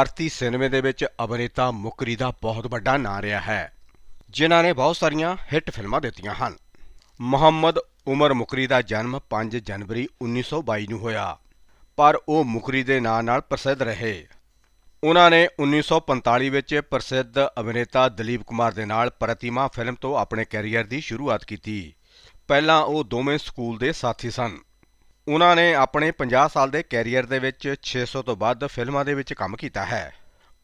ਭਾਰਤੀ ਸਿਨੇਮੇ ਦੇ ਵਿੱਚ ਅਭਿਨੇਤਾ ਮੁਕਰੀ ਦਾ ਬਹੁਤ ਵੱਡਾ ਨਾਂ ਰਿਹਾ ਹੈ, ਜਿਨ੍ਹਾਂ ਨੇ ਬਹੁਤ ਸਾਰੀਆਂ ਹਿੱਟ ਫਿਲਮਾਂ ਦਿੱਤੀਆਂ ਹਨ। ਮੁਹੰਮਦ ਉਮਰ ਮੁਕਰੀ ਦਾ ਜਨਮ 5 ਜਨਵਰੀ 1922 ਨੂੰ ਹੋਇਆ, ਪਰ ਉਹ ਮੁਕਰੀ ਦੇ ਨਾਂ ਨਾਲ ਪ੍ਰਸਿੱਧ ਰਹੇ। ਉਹਨਾਂ ਨੇ 1945 ਵਿੱਚ ਪ੍ਰਸਿੱਧ ਅਭਿਨੇਤਾ ਦਲੀਪ ਕੁਮਾਰ ਦੇ ਨਾਲ ਪ੍ਰਤਿਮਾ ਫਿਲਮ ਤੋਂ ਆਪਣੇ ਕੈਰੀਅਰ ਦੀ ਸ਼ੁਰੂਆਤ ਕੀਤੀ। ਪਹਿਲਾਂ ਉਹ ਦੋਵੇਂ ਸਕੂਲ ਦੇ ਸਾਥੀ ਸਨ। ਉਹਨਾਂ ਨੇ ਆਪਣੇ 50 ਸਾਲ ਦੇ ਕੈਰੀਅਰ ਦੇ ਵਿੱਚ 600 ਤੋਂ ਵੱਧ ਫਿਲਮਾਂ ਦੇ ਵਿੱਚ ਕੰਮ ਕੀਤਾ ਹੈ।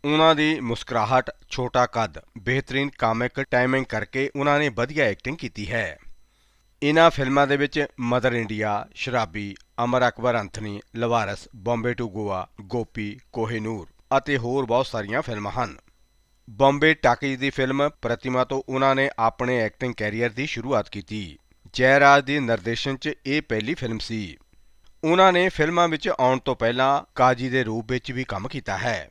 ਉਹਨਾਂ ਦੀ ਮੁਸਕਰਾਹਟ, ਛੋਟਾ ਕੱਦ, ਬਿਹਤਰੀਨ ਕਾਮਿਕ ਟਾਈਮਿੰਗ ਕਰਕੇ ਉਹਨਾਂ ਨੇ ਵਧੀਆ ਐਕਟਿੰਗ ਕੀਤੀ ਹੈ। ਇਹਨਾਂ ਫਿਲਮਾਂ ਦੇ ਵਿੱਚ Mother India, Sharabi, Amar Akbar, Anthony, Lawaris, Bombay to Goa, Gopi Kohinoor ਅਤੇ ਹੋਰ ਬਹੁਤ ਸਾਰੀਆਂ ਫਿਲਮਾਂ ਹਨ। ਬੰਬੇ ਟਾਕੀਜ਼ ਦੀ ਫਿਲਮ ਪ੍ਰਤਿਮਾ ਤੋਂ ਉਹਨਾਂ ਨੇ ਆਪਣੇ ਐਕਟਿੰਗ ਕੈਰੀਅਰ ਦੀ ਸ਼ੁਰੂਆਤ ਕੀਤੀ। ਜੈਰਾਜ ਦੀ ਨਿਰਦੇਸ਼ਨ 'ਚ ਇਹ ਪਹਿਲੀ ਫਿਲਮ ਸੀ। ਉਹਨਾਂ ਨੇ ਫਿਲਮਾਂ ਵਿੱਚ ਆਉਣ ਤੋਂ ਪਹਿਲਾਂ ਕਾਜੀ ਦੇ ਰੂਪ ਵਿੱਚ ਵੀ ਕੰਮ ਕੀਤਾ ਹੈ।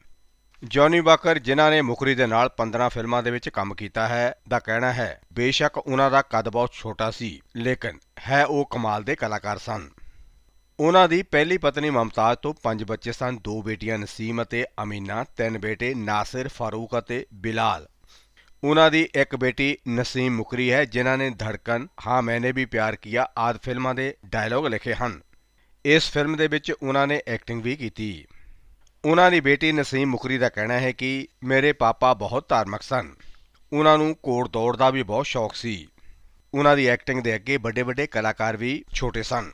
ਜੌਨੀ ਵਾਕਰ ਜਿਨ੍ਹਾਂ ਨੇ ਮੁਕਰੀ ਦੇ ਨਾਲ 15 ਫਿਲਮਾਂ ਦੇ ਵਿੱਚ ਕੰਮ ਕੀਤਾ ਹੈ, ਦਾ ਕਹਿਣਾ ਹੈ, ਬੇਸ਼ੱਕ ਉਹਨਾਂ ਦਾ ਕੱਦ ਬਹੁਤ ਛੋਟਾ ਸੀ, ਲੇਕਿਨ ਹੈ ਉਹ ਕਮਾਲ ਦੇ ਕਲਾਕਾਰ ਸਨ। ਉਹਨਾਂ ਦੀ ਪਹਿਲੀ ਪਤਨੀ ਮਮਤਾਜ਼ ਤੋਂ ਪੰਜ ਬੱਚੇ ਸਨ, ਦੋ ਬੇਟੀਆਂ ਨਸੀਮ ਅਤੇ ਅਮੀਨਾ, ਤਿੰਨ ਬੇਟੇ ਨਾਸਿਰ, ਫਾਰੂਕ ਅਤੇ ਬਿਲਾਲ। ਉਹਨਾਂ ਦੀ ਇੱਕ ਬੇਟੀ ਨਸੀਮ ਮੁਕਰੀ ਹੈ, ਜਿਨ੍ਹਾਂ ਨੇ ਧੜਕਨ, ਹਾਂ, ਮੈਨੇ ਵੀ ਪਿਆਰ ਕੀਆ ਆਦ ਫਿਲਮਾਂ ਦੇ ਡਾਇਲੌਗ ਲਿਖੇ ਹਨ। ਇਸ ਫਿਲਮ ਦੇ ਵਿੱਚ ਉਹਨਾਂ ਨੇ ਐਕਟਿੰਗ ਵੀ ਕੀਤੀ। ਉਹਨਾਂ ਦੀ ਬੇਟੀ ਨਸੀਮ ਮੁਖਰੀ ਦਾ ਕਹਿਣਾ ਹੈ ਕਿ ਮੇਰੇ ਪਾਪਾ ਬਹੁਤ ਧਾਰਮਿਕ ਸਨ। ਉਹਨਾਂ ਨੂੰ ਕੋੜ ਦੌੜ ਦਾ ਵੀ ਬਹੁਤ ਸ਼ੌਕ ਸੀ। ਉਹਨਾਂ ਦੀ ਐਕਟਿੰਗ ਦੇ ਅੱਗੇ ਵੱਡੇ ਵੱਡੇ ਕਲਾਕਾਰ ਵੀ ਛੋਟੇ ਸਨ।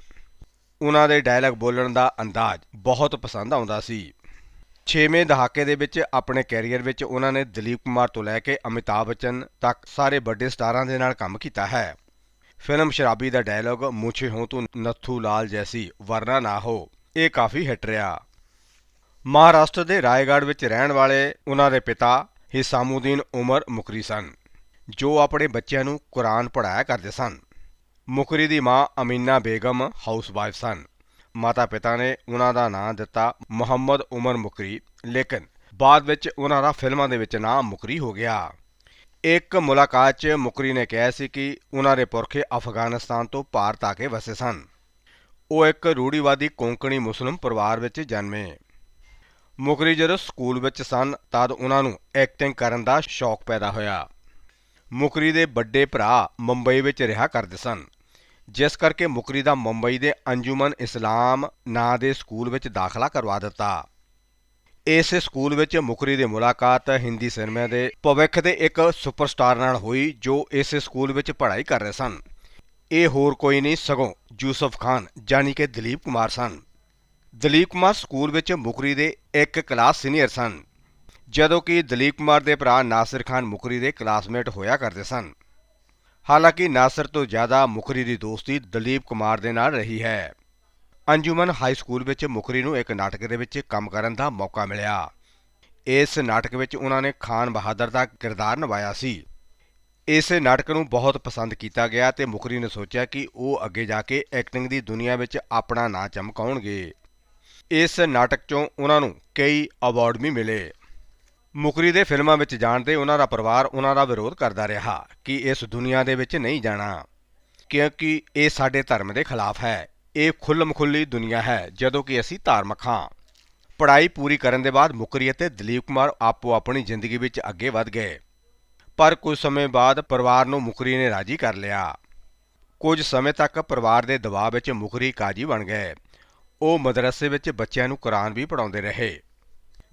ਉਹਨਾਂ ਦੇ ਡਾਇਲੌਗ ਬੋਲਣ ਦਾ ਅੰਦਾਜ਼ ਬਹੁਤ ਪਸੰਦ ਆਉਂਦਾ ਸੀ। 6ਵੇਂ ਦਹਾਕੇ ਦੇ ਵਿੱਚ ਆਪਣੇ ਕੈਰੀਅਰ ਵਿੱਚ ਉਹਨਾਂ ਨੇ ਦਲੀਪ ਕੁਮਾਰ ਤੋਂ ਲੈ ਕੇ ਅਮਿਤਾਭ ਬੱਚਨ ਤੱਕ ਸਾਰੇ ਵੱਡੇ ਸਟਾਰਾਂ ਦੇ ਨਾਲ ਕੰਮ ਕੀਤਾ ਹੈ। ਫਿਲਮ ਸ਼ਰਾਬੀ ਦਾ ਡਾਇਲੌਗ, ਮੁਛੇ ਹੋ ਤੂੰ ਨੱਥੂ ਲਾਲ ਜੈਸੀ, ਵਰਨਾ ਨਾ ਹੋ। ਇਹ ਕਾਫੀ ਹਿੱਟ ਰਿਹਾ। ਮਹਾਰਾਸ਼ਟਰ ਦੇ ਰਾਏਗੜ੍ਹ ਵਿੱਚ ਰਹਿਣ ਵਾਲੇ ਉਹਨਾਂ ਦੇ ਪਿਤਾ ਹਿਸਾਮੂਦੀਨ ਉਮਰ ਮੁਕਰੀ ਸਨ, ਜੋ ਆਪਣੇ ਬੱਚਿਆਂ ਨੂੰ ਕੁਰਾਨ ਪੜ੍ਹਾਇਆ ਕਰਦੇ ਸਨ। ਮੁਕਰੀ ਦੀ ਮਾਂ ਅਮੀਨਾ ਬੇਗਮ ਹਾਊਸਵਾਈਫ ਸਨ। ਮਾਤਾ ਪਿਤਾ ਨੇ ਉਹਨਾਂ ਦਾ ਨਾਂ ਦਿੱਤਾ ਮੁਹੰਮਦ ਉਮਰ ਮੁਕਰੀ, ਲੇਕਿਨ ਬਾਅਦ ਵਿੱਚ ਉਹਨਾਂ ਦਾ ਫਿਲਮਾਂ ਦੇ ਵਿੱਚ ਨਾਂ ਮੁਕਰੀ ਹੋ ਗਿਆ। ਇੱਕ ਮੁਲਾਕਾਤ 'ਚ ਮੁਕਰੀ ਨੇ ਕਿਹਾ ਸੀ ਕਿ ਉਹਨਾਂ ਦੇ ਪੁਰਖੇ ਅਫਗਾਨਿਸਤਾਨ ਤੋਂ ਭਾਰਤ ਆ ਕੇ ਵਸੇ ਸਨ। ਉਹ ਇੱਕ ਰੂੜੀਵਾਦੀ ਕੋਂਕਣੀ ਮੁਸਲਮ ਪਰਿਵਾਰ ਵਿੱਚ ਜਨਮੇ। ਮੁਕਰੀ ਜਦੋਂ ਸਕੂਲ ਵਿੱਚ ਸਨ, ਤਦ ਉਹਨਾਂ ਨੂੰ ਐਕਟਿੰਗ ਕਰਨ ਦਾ ਸ਼ੌਕ ਪੈਦਾ ਹੋਇਆ। ਮੁਕਰੀ ਦੇ ਵੱਡੇ ਭਰਾ ਮੁੰਬਈ ਵਿੱਚ ਰਿਹਾ ਕਰਦੇ ਸਨ। ਜਿਸ ਕਰਕੇ ਮੁਕਰੀ ਦਾ ਮੁੰਬਈ ਦੇ ਅੰਜੁਮਨ ਇਸਲਾਮ ਨਾਂ ਦੇ ਸਕੂਲ ਵਿੱਚ ਦਾਖਲਾ ਕਰਵਾ ਦਿੱਤਾ। ਇਸ ਸਕੂਲ ਵਿੱਚ ਮੁਖਰੀ ਦੀ ਮੁਲਾਕਾਤ ਹਿੰਦੀ ਸਿਨੇਮਾ ਦੇ ਭਵਿੱਖ ਦੇ ਇੱਕ ਸੁਪਰਸਟਾਰ ਨਾਲ ਹੋਈ, ਜੋ ਇਸ ਸਕੂਲ ਵਿੱਚ ਪੜ੍ਹਾਈ ਕਰ ਰਹੇ ਸਨ। ਇਹ ਹੋਰ ਕੋਈ ਨਹੀਂ, ਸਗੋਂ ਯੂਸਫ ਖਾਨ ਜਾਨੀ ਕਿ ਦਲੀਪ ਕੁਮਾਰ ਸਨ। ਦਲੀਪ ਕੁਮਾਰ ਸਕੂਲ ਵਿੱਚ ਮੁਕਰੀ ਦੇ ਇੱਕ ਕਲਾਸ ਸੀਨੀਅਰ ਸਨ, ਜਦੋਂ ਕਿ ਦਲੀਪ ਕੁਮਾਰ ਦੇ ਭਰਾ ਨਾਸਿਰ ਖਾਨ ਮੁਕਰੀ ਦੇ ਕਲਾਸਮੇਟ ਹੋਇਆ ਕਰਦੇ ਸਨ। ਹਾਲਾਂਕਿ ਨਾਸਿਰ ਤੋਂ ਜ਼ਿਆਦਾ ਮੁਕਰੀ ਦੀ ਦੋਸਤੀ ਦਲੀਪ ਕੁਮਾਰ ਦੇ ਨਾਲ ਰਹੀ ਹੈ। ਅੰਜੁਮਨ ਹਾਈ ਸਕੂਲ ਵਿੱਚ ਮੁਖਰੀ ਨੂੰ ਇੱਕ ਨਾਟਕ ਦੇ ਵਿੱਚ ਕੰਮ ਕਰਨ ਦਾ ਮੌਕਾ ਮਿਲਿਆ। ਇਸ ਨਾਟਕ ਵਿੱਚ ਉਹਨਾਂ ਨੇ ਖਾਨ ਬਹਾਦਰ ਦਾ ਕਿਰਦਾਰ ਨਿਭਾਇਆ ਸੀ। ਇਸ ਨਾਟਕ ਨੂੰ ਬਹੁਤ ਪਸੰਦ ਕੀਤਾ ਗਿਆ ਤੇ ਮੁਖਰੀ ਨੇ ਸੋਚਿਆ ਕਿ ਉਹ ਅੱਗੇ ਜਾ ਕੇ ਐਕਟਿੰਗ ਦੀ ਦੁਨੀਆ ਵਿੱਚ ਆਪਣਾ ਨਾਂ ਚਮਕਾਉਣਗੇ। ਇਸ ਨਾਟਕ 'ਚੋਂ ਉਹਨਾਂ ਨੂੰ ਕਈ ਅਵਾਰਡ ਵੀ ਮਿਲੇ। ਮੁਖਰੀ ਦੇ ਫਿਲਮਾਂ ਵਿੱਚ ਜਾਣ ਤੇ ਉਹਨਾਂ ਦਾ ਪਰਿਵਾਰ ਉਹਨਾਂ ਦਾ ਵਿਰੋਧ ਕਰਦਾ ਰਿਹਾ ਕਿ ਇਸ ਦੁਨੀਆ ਦੇ ਵਿੱਚ ਨਹੀਂ ਜਾਣਾ, ਕਿਉਂਕਿ ਇਹ ਸਾਡੇ ਧਰਮ ਦੇ ਖਿਲਾਫ ਹੈ। ਇਹ ਖੁੱਲ੍ਹਮਖੁੱਲੀ ਦੁਨੀਆ ਹੈ, ਜਦੋਂ ਕਿ ਅਸੀਂ ਧਾਰਮਿਕ ਹਾਂ। ਪੜ੍ਹਾਈ ਪੂਰੀ ਕਰਨ ਦੇ ਬਾਅਦ ਮੁਕਰੀ ਅਤੇ ਦਲੀਪ ਕੁਮਾਰ ਆਪੋ ਆਪਣੀ ਜ਼ਿੰਦਗੀ ਵਿੱਚ ਅੱਗੇ ਵਧ ਗਏ। ਪਰ ਕੁਝ ਸਮੇਂ ਬਾਅਦ ਪਰਿਵਾਰ ਨੂੰ ਮੁਕਰੀ ਨੇ ਰਾਜੀ ਕਰ ਲਿਆ। ਕੁਝ ਸਮੇਂ ਤੱਕ ਪਰਿਵਾਰ ਦੇ ਦਬਾਅ ਵਿੱਚ ਮੁਕਰੀ ਕਾਜੀ ਬਣ ਗਏ। ਉਹ ਮਦਰਸੇ ਵਿੱਚ ਬੱਚਿਆਂ ਨੂੰ ਕੁਰਾਨ ਵੀ ਪੜਾਉਂਦੇ ਰਹੇ।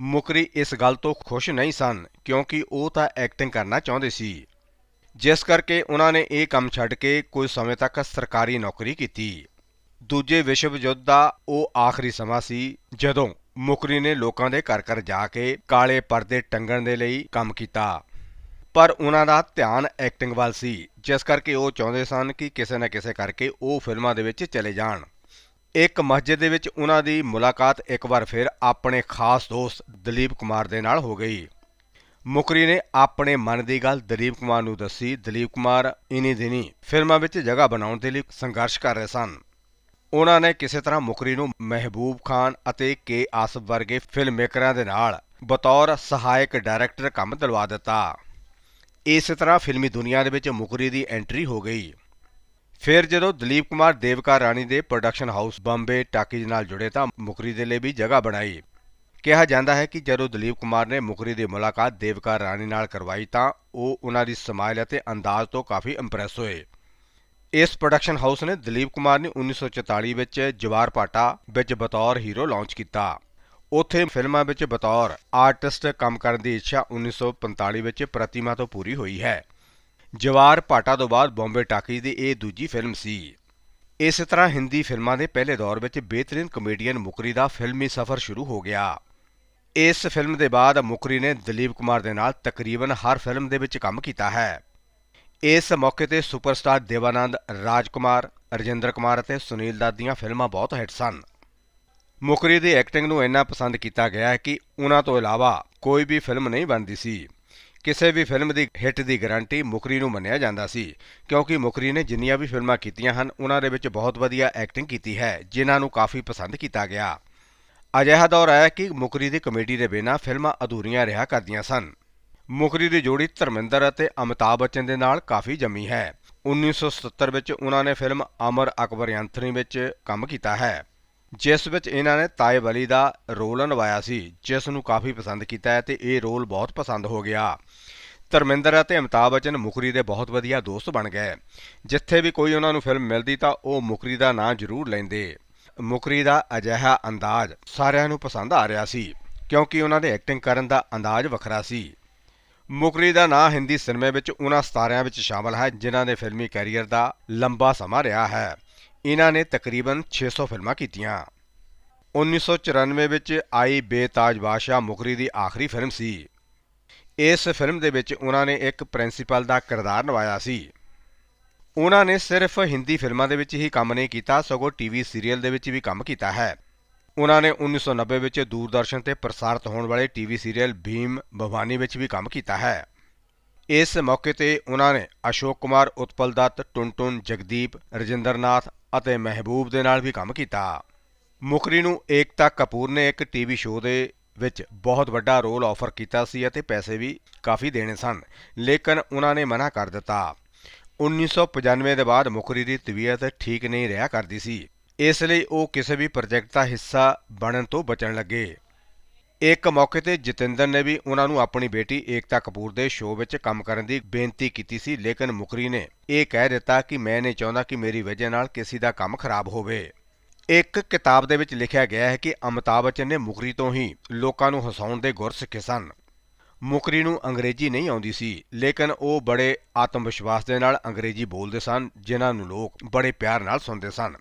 ਮੁਕਰੀ ਇਸ ਗੱਲ ਤੋਂ ਖੁਸ਼ ਨਹੀਂ ਸਨ, ਕਿਉਂਕਿ ਉਹ ਤਾਂ ਐਕਟਿੰਗ ਕਰਨਾ ਚਾਹੁੰਦੇ ਸੀ। ਜਿਸ ਕਰਕੇ ਉਹਨਾਂ ਨੇ ਇਹ ਕੰਮ ਛੱਡ ਕੇ ਕੁਝ ਸਮੇਂ ਤੱਕ ਸਰਕਾਰੀ ਨੌਕਰੀ ਕੀਤੀ। ਦੂਜੇ ਵਿਸ਼ਵ ਯੁੱਧ ਦਾ ਉਹ ਆਖਰੀ ਸਮਾਂ ਸੀ ਜਦੋਂ ਮੁਕਰੀ ਨੇ ਲੋਕਾਂ ਦੇ ਘਰ ਘਰ ਜਾ ਕੇ ਕਾਲੇ ਪਰਦੇ ਟੰਗਣ ਦੇ ਲਈ ਕੰਮ ਕੀਤਾ। ਪਰ ਉਹਨਾਂ ਦਾ ਧਿਆਨ ਐਕਟਿੰਗ ਵੱਲ ਸੀ, ਜਿਸ ਕਰਕੇ ਉਹ ਚਾਹੁੰਦੇ ਸਨ ਕਿ ਕਿਸੇ ਨਾ ਕਿਸੇ ਕਰਕੇ ਉਹ ਫਿਲਮਾਂ ਦੇ ਵਿੱਚ ਚਲੇ ਜਾਣ। ਇੱਕ ਮਸਜਿਦ ਦੇ ਵਿੱਚ ਉਹਨਾਂ ਦੀ ਮੁਲਾਕਾਤ ਇੱਕ ਵਾਰ ਫਿਰ ਆਪਣੇ ਖਾਸ ਦੋਸਤ ਦਲੀਪ ਕੁਮਾਰ ਦੇ ਨਾਲ ਹੋ ਗਈ। ਮੁਕਰੀ ਨੇ ਆਪਣੇ ਮਨ ਦੀ ਗੱਲ ਦਲੀਪ ਕੁਮਾਰ ਨੂੰ ਦੱਸੀ। ਦਲੀਪ ਕੁਮਾਰ, ਇਨੀ ਦਿਨੀ ਫਿਲਮਾਂ ਵਿੱਚ ਜਗ੍ਹਾ ਬਣਾਉਣ ਦੇ ਲਈ ਸੰਘਰਸ਼ ਕਰ ਰਹੇ ਸਨ। ਉਹਨਾਂ ਨੇ ਕਿਸੇ ਤਰ੍ਹਾਂ ਮੁਕਰੀ ਨੂੰ ਮਹਿਬੂਬ ਖਾਨ ਅਤੇ ਕੇ ਆਸਫ ਵਰਗੇ ਫਿਲਮ ਮੇਕਰਾਂ ਦੇ ਨਾਲ ਬਤੌਰ ਸਹਾਇਕ ਡਾਇਰੈਕਟਰ ਕੰਮ ਦਿਲਵਾ ਦਿੱਤਾ। ਇਸੇ ਤਰ੍ਹਾਂ ਫਿਲਮੀ ਦੁਨੀਆ ਦੇ ਵਿੱਚ ਮੁਕਰੀ ਦੀ ਐਂਟਰੀ ਹੋ ਗਈ। ਫਿਰ ਜਦੋਂ ਦਲੀਪ ਕੁਮਾਰ ਦੇਵਕਾ ਰਾਣੀ ਦੇ ਪ੍ਰੋਡਕਸ਼ਨ ਹਾਊਸ ਬੰਬੇ ਟਾਕੀਜ਼ ਨਾਲ ਜੁੜੇ ਤਾਂ ਮੁਕਰੀ ਦੇ ਲਈ ਵੀ ਜਗ੍ਹਾ ਬਣਾਈ। ਕਿਹਾ ਜਾਂਦਾ ਹੈ ਕਿ ਜਦੋਂ ਦਲੀਪ ਕੁਮਾਰ ਨੇ ਮੁਕਰੀ ਦੀ ਮੁਲਾਕਾਤ ਦੇਵਕਾ ਰਾਣੀ ਨਾਲ ਕਰਵਾਈ ਤਾਂ ਉਹ ਉਹਨਾਂ ਦੀ ਸਮਾਈਲ ਅਤੇ ਅੰਦਾਜ਼ ਤੋਂ ਕਾਫੀ ਇੰਪ੍ਰੈਸ ਹੋਏ। ਇਸ ਪ੍ਰੋਡਕਸ਼ਨ ਹਾਊਸ ਨੇ ਦਲੀਪ ਕੁਮਾਰ ਨੂੰ 1944 ਵਿੱਚ ਜਵਾਰ ਪਾਟਾ ਵਿੱਚ ਬਤੌਰ ਹੀਰੋ ਲਾਂਚ ਕੀਤਾ। ਉੱਥੇ ਫਿਲਮਾਂ ਵਿੱਚ ਬਤੌਰ ਆਰਟਿਸਟ ਕੰਮ ਕਰਨ ਦੀ ਇੱਛਾ 1945 ਵਿੱਚ ਪ੍ਰਤਿਮਾ ਤੋਂ ਪੂਰੀ ਹੋਈ ਹੈ। ਜਵਾਰ ਪਾਟਾ ਤੋਂ ਬਾਅਦ ਬੰਬੇ ਟਾਕੀ ਦੀ ਇਹ ਦੂਜੀ ਫਿਲਮ ਸੀ। ਇਸੇ ਤਰ੍ਹਾਂ ਹਿੰਦੀ ਫਿਲਮਾਂ ਦੇ ਪਹਿਲੇ ਦੌਰ ਵਿੱਚ ਬਿਹਤਰੀਨ ਕਮੇਡੀਅਨ ਮੁਕਰੀ ਦਾ ਫਿਲਮੀ ਸਫ਼ਰ ਸ਼ੁਰੂ ਹੋ ਗਿਆ। ਇਸ ਫਿਲਮ ਦੇ ਬਾਅਦ ਮੁਕਰੀ ਨੇ ਦਲੀਪ ਕੁਮਾਰ ਦੇ ਨਾਲ ਤਕਰੀਬਨ ਹਰ ਫਿਲਮ ਦੇ ਵਿੱਚ ਕੰਮ ਕੀਤਾ ਹੈ। ਇਸ ਮੌਕੇ ਤੇ ਸੁਪਰਸਟਾਰ ਦੇਵਾਨੰਦ, ਰਾਜਕੁਮਾਰ, ਰਜਿੰਦਰ ਕੁਮਾਰ ਅਤੇ ਸੁਨੀਲ ਦੱਤ ਦੀਆਂ ਫਿਲਮਾਂ ਬਹੁਤ ਹਿੱਟ ਸਨ। ਮੁਕਰੀ ਦੀ ਐਕਟਿੰਗ ਨੂੰ ਇੰਨਾ ਪਸੰਦ ਕੀਤਾ ਗਿਆ ਹੈ ਕਿ ਉਹਨਾਂ ਤੋਂ ਇਲਾਵਾ ਕੋਈ ਵੀ ਫਿਲਮ ਨਹੀਂ ਬਣਦੀ ਸੀ। ਕਿਸੇ ਵੀ ਫਿਲਮ ਦੀ ਹਿੱਟ ਦੀ ਗਾਰੰਟੀ ਮੁਕਰੀ ਨੂੰ ਮੰਨਿਆ ਜਾਂਦਾ ਸੀ, ਕਿਉਂਕਿ ਮੁਕਰੀ ਨੇ ਜਿੰਨੀਆਂ ਵੀ ਫਿਲਮਾਂ ਕੀਤੀਆਂ ਹਨ, ਉਹਨਾਂ ਦੇ ਵਿੱਚ ਬਹੁਤ ਵਧੀਆ ਐਕਟਿੰਗ ਕੀਤੀ ਹੈ, ਜਿਨ੍ਹਾਂ ਨੂੰ ਕਾਫੀ ਪਸੰਦ ਕੀਤਾ ਗਿਆ। ਅਜਿਹਾ ਦੌਰ ਆਇਆ ਕਿ ਮੁਕਰੀ ਦੀ ਕਮੇਡੀ ਦੇ ਬਿਨਾਂ ਫਿਲਮਾਂ ਅਧੂਰੀਆਂ ਰਿਹਾ ਕਰਦੀਆਂ ਸਨ। ਮੁਖਰੀ ਦੀ ਜੋੜੀ ਧਰਮਿੰਦਰ ਅਤੇ ਅਮਿਤਾਭ ਬੱਚਨ ਦੇ ਨਾਲ ਕਾਫੀ ਜੰਮੀ ਹੈ। 1977 ਵਿੱਚ ਉਹਨਾਂ ਨੇ ਫਿਲਮ ਅਮਰ ਅਕਬਰ ਯੰਤਰੀ ਵਿੱਚ ਕੰਮ ਕੀਤਾ ਹੈ। ਜਿਸ ਵਿੱਚ ਇਹਨਾਂ ਨੇ ਤਾਏ ਅਲੀ ਦਾ ਰੋਲ ਨਿਭਾਇਆ ਸੀ, ਜਿਸ ਨੂੰ ਕਾਫੀ ਪਸੰਦ ਕੀਤਾ ਹੈ ਤੇ ਇਹ ਰੋਲ ਬਹੁਤ ਪਸੰਦ ਹੋ ਗਿਆ। ਧਰਮਿੰਦਰ ਅਤੇ ਅਮਿਤਾਭ ਬੱਚਨ ਮੁਖਰੀ ਦੇ ਬਹੁਤ ਵਧੀਆ ਦੋਸਤ ਬਣ ਗਏ। ਜਿੱਥੇ ਵੀ ਕੋਈ ਉਹਨਾਂ ਨੂੰ ਫਿਲਮ ਮਿਲਦੀ ਤਾਂ ਉਹ ਮੁਖਰੀ ਦਾ ਨਾਂ ਜ਼ਰੂਰ ਲੈਂਦੇ। ਮੁਖਰੀ ਦਾ ਅਜਿਹਾ ਅੰਦਾਜ਼ ਸਾਰਿਆਂ ਨੂੰ ਪਸੰਦ ਆ ਰਿਹਾ ਸੀ, ਕਿਉਂਕਿ ਉਹਨਾਂ ਦੇ ਐਕਟਿੰਗ ਕਰਨ ਦਾ ਅੰਦਾਜ਼ ਵੱਖਰਾ ਸੀ। ਮੁਕਰੀ ਦਾ ਨਾਂ ਹਿੰਦੀ ਸਿਨੇਮੇ ਵਿੱਚ ਉਹਨਾਂ ਸਤਾਰਿਆਂ ਵਿੱਚ ਸ਼ਾਮਲ ਹੈ, ਜਿਨ੍ਹਾਂ ਦੇ ਫਿਲਮੀ ਕੈਰੀਅਰ ਦਾ ਲੰਬਾ ਸਮਾਂ ਰਿਹਾ ਹੈ। ਇਹਨਾਂ ਨੇ ਤਕਰੀਬਨ 600 ਫਿਲਮਾਂ ਕੀਤੀਆਂ। 1994 ਵਿੱਚ ਆਈ ਬੇਤਾਜ ਬਾਦਸ਼ਾਹ ਮੁਕਰੀ ਦੀ ਆਖਰੀ ਫਿਲਮ ਸੀ। ਇਸ ਫਿਲਮ ਦੇ ਵਿੱਚ ਉਹਨਾਂ ਨੇ ਇੱਕ ਪ੍ਰਿੰਸੀਪਲ ਦਾ ਕਿਰਦਾਰ ਨਿਭਾਇਆ ਸੀ। ਉਹਨਾਂ ਨੇ ਸਿਰਫ ਹਿੰਦੀ ਫਿਲਮਾਂ ਦੇ ਵਿੱਚ ਹੀ ਕੰਮ ਨਹੀਂ ਕੀਤਾ, ਸਗੋਂ ਟੀਵੀ ਸੀਰੀਅਲ ਦੇ ਵਿੱਚ ਵੀ ਕੰਮ ਕੀਤਾ ਹੈ। ਉਹਨਾਂ ਨੇ 1990 ਵਿੱਚ ਦੂਰਦਰਸ਼ਨ ਤੇ ਪ੍ਰਸਾਰਿਤ ਹੋਣ ਵਾਲੇ ਟੀਵੀ ਸੀਰੀਅਲ ਭੀਮ ਭਵਾਨੀ ਵਿੱਚ ਵੀ ਕੰਮ ਕੀਤਾ ਹੈ। ਇਸ ਮੌਕੇ ਤੇ ਉਹਨਾਂ ਨੇ ਅਸ਼ੋਕ ਕੁਮਾਰ, ਉਤਪਲ ਦੱਤ ਟੁਨਟੁਨ ਜਗਦੀਪ, ਰਜਿੰਦਰਨਾਥ ਅਤੇ ਮਹਿਬੂਬ ਦੇ ਨਾਲ ਵੀ ਕੰਮ ਕੀਤਾ। ਮੁਖਰੀ ਨੂੰ ਏਕਤਾ ਕਪੂਰ ਨੇ ਇੱਕ ਟੀਵੀ ਸ਼ੋਅ ਦੇ ਵਿੱਚ ਬਹੁਤ ਵੱਡਾ ਰੋਲ ਆਫਰ ਕੀਤਾ ਸੀ ਅਤੇ ਪੈਸੇ ਵੀ ਕਾਫੀ ਦੇਣੇ ਸਨ, ਲੇਕਿਨ ਉਹਨਾਂ ਨੇ ਮਨਾ ਕਰ ਦਿੱਤਾ। 1995 ਦੇ ਬਾਅਦ ਮੁਖਰੀ ਦੀ ਤਬੀਅਤ ਠੀਕ ਨਹੀਂ ਰਿਹਾ ਕਰਦੀ ਸੀ। ਇਸ ਲਈ ਉਹ ਕਿਸੇ ਵੀ ਪ੍ਰੋਜੈਕਟ ਦਾ ਹਿੱਸਾ ਬਣਨ ਤੋਂ ਬਚਣ ਲੱਗੇ। ਇੱਕ ਮੌਕੇ ਤੇ ਜਤਿੰਦਰ ਨੇ ਵੀ ਉਹਨਾਂ ਨੂੰ ਆਪਣੀ ਬੇਟੀ ਏਕਤਾ ਕਪੂਰ ਦੇ ਸ਼ੋਅ ਵਿੱਚ ਕੰਮ ਕਰਨ ਦੀ ਬੇਨਤੀ ਕੀਤੀ ਸੀ, ਲੇਕਿਨ ਮੁਕਰੀ ਨੇ ਇਹ ਕਹਿ ਦਿੱਤਾ ਕਿ ਮੈਂ ਨਹੀਂ ਚਾਹੁੰਦਾ ਕਿ ਮੇਰੀ ਵਜ੍ਹਾ ਨਾਲ ਕਿਸੇ ਦਾ ਕੰਮ ਖਰਾਬ ਹੋਵੇ। ਇੱਕ ਕਿਤਾਬ ਦੇ ਵਿੱਚ ਲਿਖਿਆ ਗਿਆ ਹੈ ਕਿ ਅਮਿਤਾਭ ਬੱਚਨ ਨੇ ਮੁਕਰੀ ਤੋਂ ਹੀ ਲੋਕਾਂ ਨੂੰ ਹਸਾਉਣ ਦੇ ਗੁਰ ਸਿੱਖੇ ਸਨ। ਮੁਕਰੀ ਨੂੰ ਅੰਗਰੇਜ਼ੀ ਨਹੀਂ ਆਉਂਦੀ ਸੀ, ਲੇਕਿਨ ਉਹ ਬੜੇ ਆਤਮ ਵਿਸ਼ਵਾਸ ਦੇ ਨਾਲ ਅੰਗਰੇਜ਼ੀ ਬੋਲਦੇ ਸਨ, ਜਿਨ੍ਹਾਂ ਨੂੰ ਲੋਕ ਬੜੇ ਪਿਆਰ ਨਾਲ ਸੁਣਦੇ ਸਨ।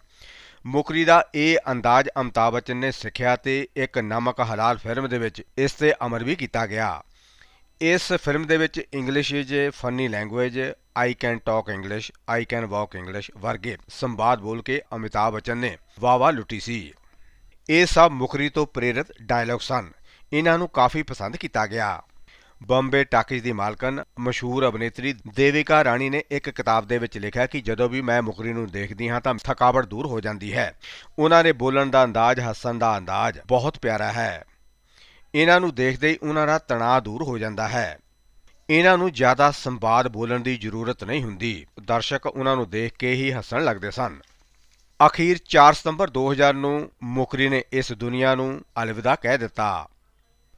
ਮੁਕਰੀ ਦਾ ਇਹ ਅੰਦਾਜ਼ ਅਮਿਤਾਭ ਬੱਚਨ ਨੇ ਸਿੱਖਿਆ ਤੇ ਇੱਕ ਨਮਕ ਹਲਾਲ ਫਿਲਮ ਦੇ ਵਿੱਚ ਇਸ ਤੇ ਅਮਰ ਵੀ ਕੀਤਾ ਗਿਆ। ਇਸ ਫਿਲਮ ਦੇ ਵਿੱਚ English is funny language I can talk English I can walk English ਵਰਗੇ ਸੰਵਾਦ ਬੋਲ ਕੇ ਅਮਿਤਾਭ ਬੱਚਨ ਨੇ ਵਾਵਾ ਲੁੱਟੀ ਸੀ। ਇਹ ਸਭ ਮੁਖਰੀ ਤੋਂ ਪ੍ਰੇਰਿਤ ਡਾਇਲੌਗ ਸਨ। ਇਹਨਾਂ ਨੂੰ ਕਾਫੀ ਪਸੰਦ ਕੀਤਾ ਗਿਆ। ਬੰਬੇ ਟਾਕੀਜ਼ ਦੀ ਮਾਲਕਨ ਮਸ਼ਹੂਰ ਅਭਿਨੇਤਰੀ ਦੇਵਿਕਾ ਰਾਣੀ ਨੇ ਇੱਕ ਕਿਤਾਬ ਦੇ ਵਿੱਚ ਲਿਖਿਆ ਕਿ ਜਦੋਂ ਵੀ ਮੈਂ ਮੁਖਰੀ ਨੂੰ ਦੇਖਦੀ ਹਾਂ ਤਾਂ ਥਕਾਵਟ ਦੂਰ ਹੋ ਜਾਂਦੀ ਹੈ। ਉਹਨਾਂ ਦੇ ਬੋਲਣ ਦਾ ਅੰਦਾਜ਼, ਹੱਸਣ ਦਾ ਅੰਦਾਜ਼ ਬਹੁਤ ਪਿਆਰਾ ਹੈ। ਇਹਨਾਂ ਨੂੰ ਦੇਖਦੇ ਹੀ ਉਹਨਾਂ ਦਾ ਤਣਾਅ ਦੂਰ ਹੋ ਜਾਂਦਾ ਹੈ। ਇਹਨਾਂ ਨੂੰ ਜ਼ਿਆਦਾ ਸੰਵਾਦ ਬੋਲਣ ਦੀ ਜ਼ਰੂਰਤ ਨਹੀਂ ਹੁੰਦੀ। ਦਰਸ਼ਕ ਉਹਨਾਂ ਨੂੰ ਦੇਖ ਕੇ ਹੀ ਹੱਸਣ ਲੱਗਦੇ ਸਨ। ਅਖੀਰ 4 ਸਤੰਬਰ 2000 ਨੂੰ ਮੁਕਰੀ ਨੇ ਇਸ ਦੁਨੀਆ ਨੂੰ ਅਲਵਿਦਾ ਕਹਿ ਦਿੱਤਾ।